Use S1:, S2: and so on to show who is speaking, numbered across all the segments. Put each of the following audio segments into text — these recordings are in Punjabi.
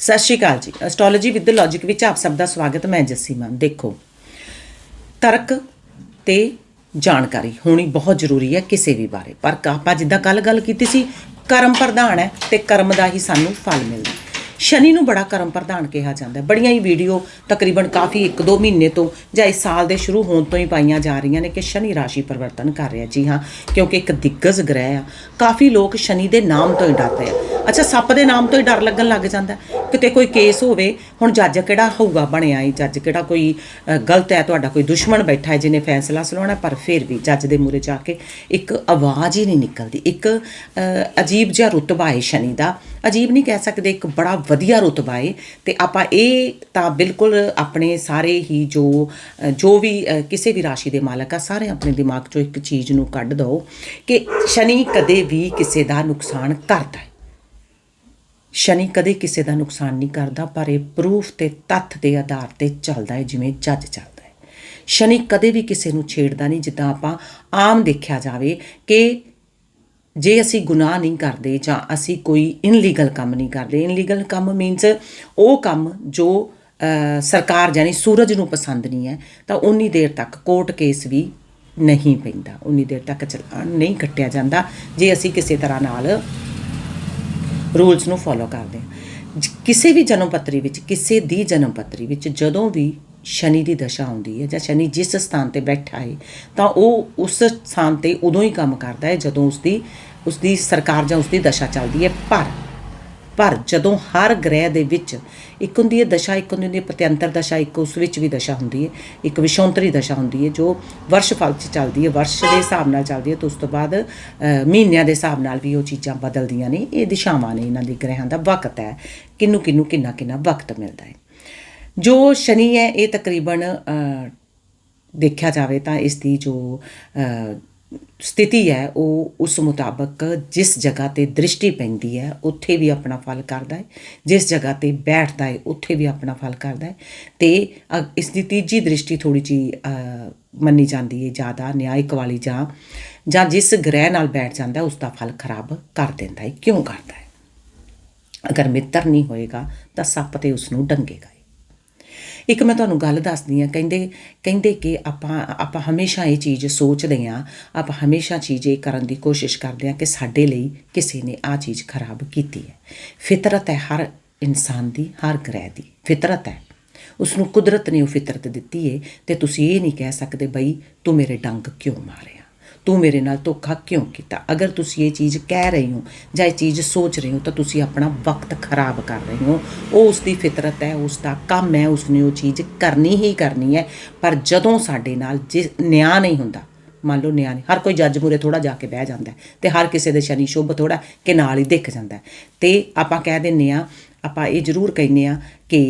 S1: ਸਤਿ ਸ਼੍ਰੀ ਅਕਾਲ ਜੀ। ਐਸਟ੍ਰੋਲੋਜੀ ਵਿਦ ਲੌਜੀਕ ਵਿੱਚ ਆਪ ਸਭ ਦਾ ਸਵਾਗਤ, ਮੈਂ ਜੱਸੀ ਦੇਖੋ, ਤਰਕ ਤੇ ਜਾਣਕਾਰੀ ਹੋਣੀ ਬਹੁਤ ਜ਼ਰੂਰੀ ਹੈ ਕਿਸੇ ਵੀ ਬਾਰੇ। ਪਰ ਆਪਾਂ ਜਿੱਦਾਂ ਕੱਲ ਗੱਲ ਕੀਤੀ ਸੀ, ਕਰਮ ਪ੍ਰਧਾਨ ਹੈ ਤੇ ਕਰਮ ਦਾ ਹੀ ਸਾਨੂੰ ਫਲ ਮਿਲਦਾ। ਸ਼ਨੀ ਨੂੰ ਬੜਾ ਕਰਮ ਪ੍ਰਧਾਨ ਕਿਹਾ ਜਾਂਦਾ ਹੈ। ਬੜੀਆਂ ਹੀ ਵੀਡੀਓ ਤਕਰੀਬਨ ਕਾਫੀ 1-2 ਮਹੀਨੇ ਤੋਂ ਜਾਂ ਇਸ ਸਾਲ ਦੇ ਸ਼ੁਰੂ ਹੋਣ ਤੋਂ ਹੀ ਪਾਈਆਂ ਜਾ ਰਹੀਆਂ ਨੇ ਕਿ ਸ਼ਨੀ ਰਾਸ਼ੀ ਪਰਿਵਰਤਨ ਕਰ ਰਿਹਾ ਜੀ ਹਾਂ, ਕਿਉਂਕਿ ਇੱਕ ਦਿੱਗਜ ਗ੍ਰਹਿ ਆ। ਕਾਫੀ ਲੋਕ ਸ਼ਨੀ ਦੇ ਨਾਮ ਤੋਂ ਹੀ ਡਰਦੇ ਆ। ਅੱਛਾ, ਸੱਪ ਦੇ ਨਾਮ ਤੋਂ ਹੀ ਡਰ ਲੱਗਣ ਲੱਗ ਜਾਂਦਾ ਕਿਤੇ ਕੋਈ ਕੇਸ ਹੋਵੇ, ਹੁਣ ਜੱਜ ਕਿਹੜਾ ਹੋਊਗਾ ਬਣਿਆ ਹੀ ਜੱਜ ਕਿਹੜਾ ਕੋਈ ਗਲਤ ਹੈ? ਤੁਹਾਡਾ ਕੋਈ ਦੁਸ਼ਮਣ ਬੈਠਾ ਹੈ ਜਿਹਨੇ ਫੈਸਲਾ ਸੁਣਾਉਣਾ ਪਰ ਫਿਰ ਵੀ ਜੱਜ ਦੇ ਮੂਰੇ ਜਾ ਕੇ ਇੱਕ ਆਵਾਜ਼ ਹੀ ਨਹੀਂ ਨਿਕਲਦੀ। ਇੱਕ ਅਜੀਬ ਜਿਹਾ ਰੁਤਬਾ ਹੈ ਸ਼ਨੀ ਦਾ। ਅਜੀਬ ਨਹੀਂ ਕਹਿ ਸਕਦੇ, ਇੱਕ ਬੜਾ ਵਧੀਆ ਰੁਤਬਾ ਹੈ ਤੇ ਆਪਾਂ ਇਹ ਤਾਂ ਬਿਲਕੁਲ ਆਪਣੇ ਸਾਰੇ ਹੀ ਜੋ ਜੋ ਵੀ ਕਿਸੇ ਵੀ ਰਾਸ਼ੀ ਦੇ ਮਾਲਕ ਆ, ਸਾਰੇ ਆਪਣੇ ਦਿਮਾਗ ਚੋਂ ਇੱਕ ਚੀਜ਼ ਨੂੰ ਕੱਢ ਦਿਓ ਕਿ ਸ਼ਨੀ ਕਦੇ ਵੀ ਕਿਸੇ ਦਾ ਨੁਕਸਾਨ ਕਰਦਾ ਹੈ ਸ਼ਨੀ ਕਦੇ ਕਿਸੇ ਦਾ ਨੁਕਸਾਨ ਨਹੀਂ ਕਰਦਾ, ਪਰ ਇਹ ਪ੍ਰੂਫ ਤੇ ਤੱਥ ਦੇ ਆਧਾਰ ਤੇ ਚੱਲਦਾ ਹੈ ਜਿਵੇਂ ਜੱਜ ਚੱਲਦਾ ਹੈ ਸ਼ਨੀ ਕਦੇ ਵੀ ਕਿਸੇ ਨੂੰ ਛੇੜਦਾ ਨਹੀਂ, ਜਿੱਦਾਂ ਆਪਾਂ ਆਮ ਦੇਖਿਆ ਜਾਵੇ ਕਿ ਜੇ ਅਸੀਂ ਗੁਨਾਹ ਨਹੀਂ ਕਰਦੇ ਜਾਂ ਅਸੀਂ ਕੋਈ ਇਨਲੀਗਲ ਕੰਮ ਨਹੀਂ ਕਰਦੇ ਇਨਲੀਗਲ ਕੰਮ ਮੀਨਸ ਉਹ ਕੰਮ ਜੋ ਸਰਕਾਰ ਜਾਨੀ ਸੂਰਜ ਨੂੰ ਪਸੰਦ ਨਹੀਂ ਹੈ, ਤਾਂ ਉਨੀ ਦੇਰ ਤੱਕ ਕੋਰਟ ਕੇਸ ਵੀ ਨਹੀਂ ਪੈਂਦਾ, ਉਨੀ ਦੇਰ ਤੱਕ ਚਲਾਨ ਨਹੀਂ ਕੱਟਿਆ ਜਾਂਦਾ ਜੇ ਅਸੀਂ ਕਿਸੇ ਤਰ੍ਹਾਂ ਨਾਲ ਰੂਲਸ ਨੂੰ ਫੋਲੋ ਕਰਦੇ ਹਾਂ। ਜ- ਕਿਸੇ ਵੀ ਜਨਮ ਪੱਤਰੀ ਵਿੱਚ, ਕਿਸੇ ਦੀ ਜਨਮ ਪੱਤਰੀ ਵਿੱਚ ਜਦੋਂ ਵੀ ਸ਼ਨੀ ਦੀ ਦਸ਼ਾ ਆਉਂਦੀ ਹੈ ਜਾਂ ਸ਼ਨੀ ਜਿਸ ਸਥਾਨ ਤੇ ਬੈਠਾ ਹੈ, ਤਾਂ ਉਹ ਉਸ ਸਥਾਨ ਤੇ ਉਦੋਂ ਹੀ ਕੰਮ ਕਰਦਾ ਹੈ ਜਦੋਂ ਉਸ ਦੀ ਉਸ ਦੀ ਸਰਕਾਰ ਜਾਂ ਉਸ ਦੀ ਦਸ਼ਾ ਚੱਲਦੀ ਹੈ। ਪਰ ਪਰ ਜਦੋਂ ਹਰ ਗ੍ਰਹਿ ਦੇ ਵਿੱਚ ਇੱਕ ਹੁੰਦੀ ਹੈ ਦਸ਼ਾ, ਇੱਕ ਹੁੰਦੀ ਹੈ ਪ੍ਰਤਿਅੰਤਰ ਦਸ਼ਾ, ਇੱਕ ਉਸ ਵਿੱਚ ਵੀ ਦਸ਼ਾ ਹੁੰਦੀ ਹੈ, ਇੱਕ ਵਿਸ਼ੌਂਤਰੀ ਦਸ਼ਾ ਹੁੰਦੀ ਹੈ, ਜੋ ਵਰਸ਼ ਫਲ 'ਚ ਚੱਲਦੀ ਹੈ, ਵਰਸ਼ ਦੇ ਹਿਸਾਬ ਨਾਲ ਚੱਲਦੀ ਹੈ ਤੇ ਉਸ ਤੋਂ ਬਾਅਦ ਮਹੀਨਿਆਂ ਦੇ ਹਿਸਾਬ ਨਾਲ ਵੀ ਉਹ ਚੀਜ਼ਾਂ ਬਦਲਦੀਆਂ ਨੇ। ਇਹ ਦਿਸ਼ਾਵਾਂ ਨੇ ਇਹਨਾਂ ਦੇ ਗ੍ਰਹਿਾਂ ਦਾ ਵਕਤ ਹੈ। ਕਿੰਨੂੰ ਕਿੰਨੂੰ ਕਿੰਨਾ ਕਿੰਨਾ ਵਕਤ ਮਿਲਦਾ ਹੈ। ਜੋ ਸ਼ਨੀ ਹੈ, ਇਹ ਤਕਰੀਬਨ ਦੇਖਿਆ ਜਾਵੇ ਤਾਂ ਇਸ ਦੀ ਜੋ ਸਥਿਤੀ ਹੈ ਉਹ ਉਸ ਮੁਤਾਬਕ ਜਿਸ ਜਗ੍ਹਾ ਤੇ ਦ੍ਰਿਸ਼ਟੀ ਪੈਂਦੀ ਹੈ ਉੱਥੇ ਵੀ ਆਪਣਾ ਫਲ ਕਰਦਾ ਹੈ। ਜਿਸ ਜਗ੍ਹਾ ਤੇ ਬੈਠਦਾ ਹੈ ਉੱਥੇ ਵੀ ਆਪਣਾ ਫਲ ਕਰਦਾ ਹੈ। ਤੇ ਅ, ਇਸ ਦੀ ਤੀਜੀ ਦ੍ਰਿਸ਼ਟੀ ਥੋੜੀ ਜੀ ਮੰਨੀ ਜਾਂਦੀ ਹੈ ਜ਼ਿਆਦਾ ਨਿਆਇਕ ਵਾਲੀ ਜਾਂ ਜਾਂ ਜਿਸ ਗ੍ਰਹਿ ਨਾਲ ਬੈਠ ਜਾਂਦਾ ਹੈ, ਉਸ ਦਾ ਫਲ ਖਰਾਬ ਕਰ ਦਿੰਦਾ ਹੈ ਕਿਉਂ ਕਰਦਾ ਹੈ? ਅਗਰ ਮਿੱਤਰ ਨਹੀਂ ਹੋਏਗਾ ਤਾਂ ਸੱਪ ਤੇ ਉਸ ਨੂੰ ਡੰਗੇਗਾ ਹੀ। ਇੱਕ ਮੈਂ ਤੁਹਾਨੂੰ ਗੱਲ ਦੱਸਦੀ ਆ ਕਹਿੰਦੇ ਕਹਿੰਦੇ ਕਿ ਆਪਾਂ ਆਪਾਂ ਹਮੇਸ਼ਾ ਇਹ ਚੀਜ਼ ਸੋਚਦੇ ਆ ਆਪਾਂ ਹਮੇਸ਼ਾ ਚੀਜ਼ ਇਹ ਕਰਨ ਦੀ ਕੋਸ਼ਿਸ਼ ਕਰਦੇ ਆ ਕਿ ਸਾਡੇ ਲਈ ਕਿਸੇ ਨੇ ਆ ਚੀਜ਼ ਖਰਾਬ ਕੀਤੀ ਹੈ। ਫਿਤਰਤ ਹੈ ਹਰ ਇਨਸਾਨ ਦੀ, ਹਰ ਗ੍ਰਹਿ ਦੀ, ਫਿਤਰਤ ਹੈ। ਉਸ ਨੂੰ ਕੁਦਰਤ ਨੇ ਉਹ ਫਿਤਰਤ ਦਿੱਤੀ ਹੈ ਤੇ ਤੁਸੀਂ ਇਹ ਨਹੀਂ ਕਹਿ ਸਕਦੇ ਬਈ ਤੂੰ ਮੇਰੇ ਡੰਗ ਕਿਉਂ ਮਾਰੇ ਤੂੰ ਮੇਰੇ ਨਾਲ ਧੋਖਾ ਕਿਉਂ ਕੀਤਾ? ਅਗਰ ਤੁਸੀਂ ਇਹ ਚੀਜ਼ ਕਹਿ ਰਹੇ ਹੋ ਜਾਂ ਇਹ ਚੀਜ਼ ਸੋਚ ਰਹੇ ਹੋ ਤਾਂ ਤੁਸੀਂ ਆਪਣਾ ਵਕਤ ਖਰਾਬ ਕਰ ਰਹੇ ਹੋ। ਉਹ ਉਸ ਦੀ ਫਿਤਰਤ ਹੈ ਉਸ ਦਾ ਕੰਮ ਹੈ ਉਸ ਨੇ ਉਹ ਚੀਜ਼ ਕਰਨੀ ਹੀ ਕਰਨੀ ਹੈ। ਪਰ ਜਦੋਂ ਸਾਡੇ ਨਾਲ ਜੇ ਨਿਆਂ ਨਹੀਂ ਹੁੰਦਾ, ਮੰਨ ਲਓ ਨਿਆਂ ਨਹੀਂ, ਹਰ ਕੋਈ ਜੱਜ ਮੂਰੇ ਥੋੜਾ ਜਾ ਕੇ ਬਹਿ ਜਾਂਦਾ ਹੈ ਤੇ ਹਰ ਕਿਸੇ ਦੇ ਸ਼ਨੀ ਸ਼ੁਭ ਥੋੜਾ ਕਿ ਨਾਲ ਹੀ ਦਿਖ ਜਾਂਦਾ ਹੈ। ਤੇ ਆਪਾਂ ਕਹਿ ਦਿੰਨੇ ਆ ਆਪਾਂ ਇਹ ਜ਼ਰੂਰ ਕਹਿੰਨੇ ਆ ਕਿ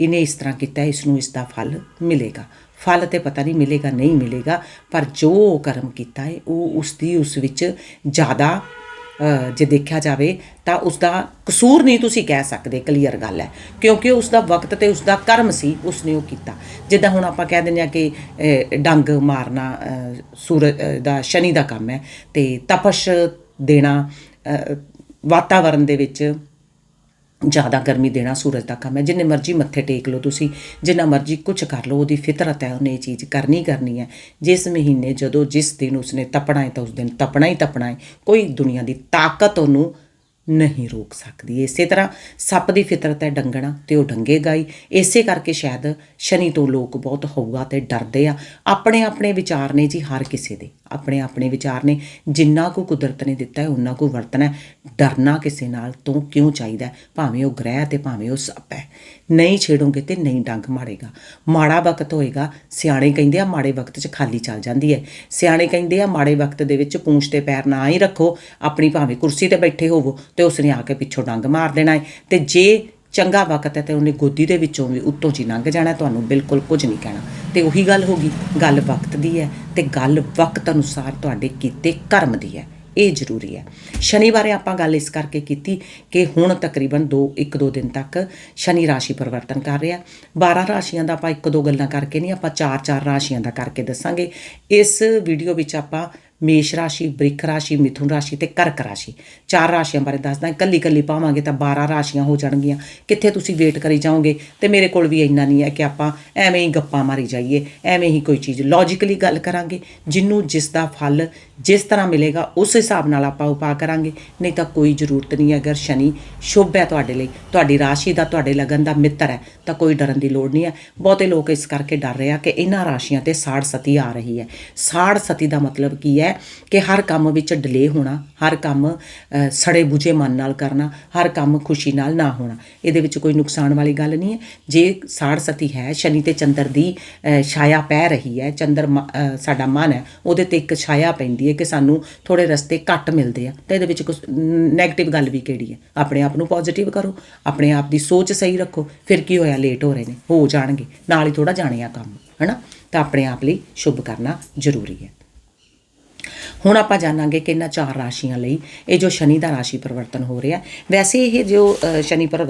S1: ਇਹਨੇ ਇਸ ਤਰ੍ਹਾਂ ਕੀਤਾ, ਇਸ ਨੂੰ ਇਸ ਦਾ ਫਲ ਮਿਲੇਗਾ। ਫਲ ਤੇ ਪਤਾ ਨਹੀਂ ਮਿਲੇਗਾ ਨਹੀਂ ਮਿਲੇਗਾ ਪਰ ਜੋ ਕਰਮ ਕੀਤਾ ਹੈ ਉਹ ਉਸ ਦੀ ਉਸ ਵਿੱਚ ਜ਼ਿਆਦਾ ਜੇ ਦੇਖਿਆ ਜਾਵੇ ਤਾਂ ਉਸ ਦਾ ਕਸੂਰ ਨਹੀਂ ਤੁਸੀਂ ਕਹਿ ਸਕਦੇ ਕਲੀਅਰ ਗੱਲ ਹੈ। ਕਿਉਂਕਿ ਉਸ ਦਾ ਵਕਤ ਤੇ ਉਸ ਦਾ ਕਰਮ ਸੀ ਉਸ ਨੇ ਉਹ ਕੀਤਾ। ਜਿੱਦਾਂ ਹੁਣ ਆਪਾਂ ਕਹਿ ਦਿੰਦੇ ਆ ਕਿ ਡੰਗ ਮਾਰਨਾ ਸੂਰਜ ਦਾ ਸ਼ਨੀ ਦਾ ਕੰਮ ਹੈ ਤੇ ਤਪਸ਼ ਦੇਣਾ ਅ, ਵਾਤਾਵਰਣ ਦੇ ਵਿੱਚ ਜ਼ਿਆਦਾ ਗਰਮੀ ਦੇਣਾ ਸੂਰਜ ਦਾ ਕੰਮ ਹੈ। ਜਿੰਨੇ ਮਰਜ਼ੀ ਮੱਥੇ ਟੇਕ ਲਓ ਤੁਸੀਂ, ਜਿੰਨਾ ਮਰਜ਼ੀ ਕੁਝ ਕਰ ਲਓ, ਉਹਦੀ ਫਿਤਰਤ ਹੈ, ਉਹਨੇ ਇਹ ਚੀਜ਼ ਕਰਨੀ ਕਰਨੀ ਹੈ। ਜਿਸ ਮਹੀਨੇ ਜਦੋਂ ਜਿਸ ਦਿਨ ਉਸਨੇ ਤਪਣਾ ਹੈ ਤਾਂ ਉਸ ਦਿਨ ਤਪਣਾ ਹੀ ਤਪਣਾ ਹੈ। ਕੋਈ ਦੁਨੀਆ ਦੀ ਤਾਕਤ ਉਹਨੂੰ ਨਹੀਂ ਰੋਕ ਸਕਦੀ। ਇਸੇ ਤਰ੍ਹਾਂ ਸੱਪ ਦੀ ਫਿਤਰਤ ਹੈ ਡੰਗਣਾ ਤੇ ਉਹ ਡੰਗੇਗਾ ਹੀ ਇਸੇ ਕਰਕੇ ਸ਼ਾਇਦ ਸ਼ਨੀ ਤੋਂ ਲੋਕ ਬਹੁਤ ਹੋਊਗਾ ਤੇ ਡਰਦੇ ਆ। ਆਪਣੇ ਆਪਣੇ ਵਿਚਾਰ ਨੇ ਜੀ, ਹਰ ਕਿਸੇ ਦੇ ਆਪਣੇ ਆਪਣੇ ਵਿਚਾਰ ਨੇ। ਜਿੰਨਾ ਕੋ ਕੁਦਰਤ ਨੇ ਦਿੱਤਾ ਹੈ ਉਹਨਾਂ ਕੋ ਵਰਤਣਾ ਡਰਨਾ ਕਿਸੇ ਨਾਲ ਤੋਂ ਕਿਉਂ ਚਾਹੀਦਾ ਭਾਵੇਂ ਉਹ ਗ੍ਰਹਿ ਤੇ ਭਾਵੇਂ ਉਹ ਸੱਪ ਹੈ। ਨਹੀਂ ਛੇੜੋਗੇ ਤੇ ਨਹੀਂ ਡੰਗ ਮਾਰੇਗਾ। ਮਾੜਾ ਵਕਤ ਹੋਏਗਾ, ਸਿਆਣੇ ਕਹਿੰਦੇ ਆ ਮਾੜੇ ਵਕਤ 'ਚ ਖਾਲੀ ਚੱਲ ਜਾਂਦੀ ਹੈ। ਸਿਆਣੇ ਕਹਿੰਦੇ ਆ ਮਾੜੇ ਵਕਤ ਦੇ ਵਿੱਚ ਪੂੰਛ ਤੇ ਪੈਰ ਨਾ ਹੀ ਰੱਖੋ। ਆਪਣੀ ਭਾਵੇਂ ਕੁਰਸੀ ਤੇ ਬੈਠੇ ਹੋਵੋ ਤੇ ਉਸਨੇ ਆ ਕੇ ਪਿੱਛੋਂ ਡੰਗ ਮਾਰ ਦੇਣਾ ਹੈ ਤੇ ਜੇ ਚੰਗਾ ਵਕਤ ਹੈ ਤੇ ਉਹਨੇ ਗੋਦੀ ਦੇ ਵਿੱਚੋਂ ਵੀ ਉੱਤੋਂ ਜੀ ਲੰਘ ਜਾਣਾ, ਤੁਹਾਨੂੰ ਬਿਲਕੁਲ ਕੁਝ ਨਹੀਂ ਕਹਿਣਾ। ਤੇ ਉਹੀ ਗੱਲ ਹੋ ਗਈ, ਗੱਲ ਵਕਤ ਦੀ ਹੈ ਤੇ ਗੱਲ ਵਕਤ ਅਨੁਸਾਰ ਤੁਹਾਡੇ ਕੀਤੇ ਕਰਮ ਦੀ ਹੈ, ਇਹ ਜ਼ਰੂਰੀ ਹੈ। ਸ਼ਨੀ ਆਪਾਂ ਗੱਲ ਇਸ ਕਰਕੇ ਕੀਤੀ ਕਿ ਹੁਣ ਤਕਰੀਬਨ 2 1-2 ਦਿਨ ਤੱਕ ਸ਼ਨੀ ਰਾਸ਼ੀ ਪਰਿਵਰਤਨ ਕਰ ਰਿਹਾ। 12 ਰਾਸ਼ੀਆਂ ਦਾ ਆਪਾਂ ਇੱਕ ਦੋ ਗੱਲਾਂ ਕਰਕੇ ਨਹੀਂ, ਆਪਾਂ 4-4 ਰਾਸ਼ੀਆਂ ਦਾ ਕਰਕੇ ਦੱਸਾਂਗੇ। ਇਸ ਵੀਡੀਓ ਵਿੱਚ ਆਪਾਂ ਮੇਸ਼ ਰਾਸ਼ੀ, ਬ੍ਰਿਖ ਰਾਸ਼ੀ, ਮਿਥੁਨ ਰਾਸ਼ੀ ਤੇ ਕਰਕ ਰਾਸ਼ੀ। ਚਾਰ ਰਾਸ਼ੀਆਂ ਬਾਰੇ ਦੱਸਦਾ ਇਕੱਲੀ ਇਕੱਲੀ ਪਾਵਾਂਗੇ ਤਾਂ 12 ਰਾਸ਼ੀਆਂ ਹੋ ਜਾਣਗੀਆਂ। ਕਿੱਥੇ ਤੁਸੀਂ ਵੇਟ ਕਰੀ ਜਾਓਗੇ? ਤੇ ਮੇਰੇ ਕੋਲ ਵੀ ਇੰਨਾ ਨਹੀਂ ਹੈ ਕਿ ਆਪਾਂ ਐਵੇਂ ਹੀ ਗੱਪਾਂ ਮਾਰੀ ਜਾਈਏ, ਐਵੇਂ ਹੀ ਕੋਈ ਚੀਜ਼ ਲੌਜੀਕਲੀ ਗੱਲ ਕਰਾਂਗੇ, ਜਿੰਨੂੰ ਜਿਸ ਦਾ ਫਲ ਜਿਸ ਤਰ੍ਹਾਂ ਮਿਲੇਗਾ, ਉਸ ਹਿਸਾਬ ਨਾਲ ਆਪਾਂ ਉਪਾਅ ਕਰਾਂਗੇ। ਨਹੀਂ ਤਾਂ ਕੋਈ ਜ਼ਰੂਰਤ ਨਹੀਂ ਅਗਰ ਸ਼ਨੀ ਸ਼ੁਭ ਹੈ ਤੁਹਾਡੇ ਲਈ, ਤੁਹਾਡੀ ਰਾਸ਼ੀ ਦਾ ਤੁਹਾਡੇ ਲਗਨ ਦਾ ਮਿੱਤਰ ਹੈ, ਤਾਂ ਕੋਈ ਡਰਨ ਦੀ ਲੋੜ ਨਹੀਂ ਹੈ। ਬਹੁਤੇ ਲੋਕ ਇਸ ਕਰਕੇ ਡਰ ਰਹੇ ਆ ਕਿ ਇਹਨਾਂ ਰਾਸ਼ੀਆਂ ਤੇ ਸਾੜ ਸਤੀ ਆ ਰਹੀ ਹੈ। ਸਾੜ ਸਤੀ ਦਾ ਮਤਲਬ ਕੀ ਹੈ ਕਿ ਹਰ ਕੰਮ ਵਿੱਚ ਡਿਲੇ ਹੋਣਾ, ਹਰ ਕੰਮ ਸੜੇ ਬੁਝੇ ਮਨ ਨਾਲ ਕਰਨਾ, ਹਰ ਕੰਮ ਖੁਸ਼ੀ ਨਾਲ ਨਾ ਹੋਣਾ। ਇਹਦੇ ਵਿੱਚ ਕੋਈ ਨੁਕਸਾਨ ਵਾਲੀ ਗੱਲ ਨਹੀਂ ਹੈ। ਜੇ ਸਾੜ ਸਤੀ ਹੈ, ਸ਼ਨੀ ਤੇ ਚੰਦਰ ਦੀ ਛਾਇਆ ਪੈ ਰਹੀ ਹੈ, ਚੰਦਰ ਮ- ਸਾਡਾ ਮਨ ਹੈ, ਉਹਦੇ ਤੇ ਇੱਕ ਛਾਇਆ ਪੈਂਦੀ ਹੈ ਕਿ ਸਾਨੂੰ ਥੋੜੇ ਰਸਤੇ ਘੱਟ ਮਿਲਦੇ ਆ ਤਾਂ ਇਹਦੇ ਵਿੱਚ ਕੁਝ ਨੈਗੇਟਿਵ ਗੱਲ ਵੀ ਕਿਹੜੀ ਹੈ? ਆਪਣੇ ਆਪ ਨੂੰ ਪੋਜ਼ਿਟਿਵ ਕਰੋ, ਆਪਣੇ ਆਪ ਦੀ ਸੋਚ ਸਹੀ ਰੱਖੋ, ਫਿਰ ਕੀ ਹੋਇਆ? ਲੇਟ ਹੋ ਰਹੇ ਨੇ, ਹੋ ਜਾਣਗੇ, ਨਾਲ ਹੀ ਥੋੜਾ ਜਾਣੇ ਆ ਕੰਮ, ਹਨਾ? ਤਾਂ ਆਪਣੇ ਆਪ ਲਈ ਸ਼ੁਭ ਕਰਨਾ ਜ਼ਰੂਰੀ ਹੈ। ਹੁਣ ਆਪਾਂ ਜਾਣਾਂਗੇ ਕਿ ਇਹਨਾਂ ਚਾਰ ਰਾਸ਼ੀਆਂ ਲਈ ਇਹ ਜੋ ਸ਼ਨੀ ਦਾ ਰਾਸ਼ੀ ਪਰਿਵਰਤਨ ਹੋ ਰਿਹਾ ਵੈਸੇ ਇਹ ਜੋ ਸ਼ਨੀ ਪਰ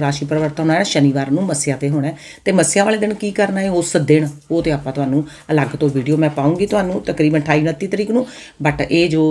S1: ਰਾਸ਼ੀ ਪਰਿਵਰਤਨ ਹੋਣਾ ਸ਼ਨੀਵਾਰ ਨੂੰ ਮੱਸਿਆ ਤੇ ਹੋਣਾ ਹੈ। ਤੇ ਮੱਸਿਆ ਵਾਲੇ ਦਿਨ ਕੀ ਕਰਨਾ ਹੈ? ਉਸ ਦਿਨ ਉਹ ਤੇ ਆਪਾਂ ਤੁਹਾਨੂੰ ਅਲੱਗ ਤੋਂ ਵੀਡੀਓ ਮੈਂ ਪਾਉਂਗੀ ਤੁਹਾਨੂੰ ਤਕਰੀਬਨ 28 29 ਤਰੀਕ ਨੂੰ। ਬਟ ਇਹ ਜੋ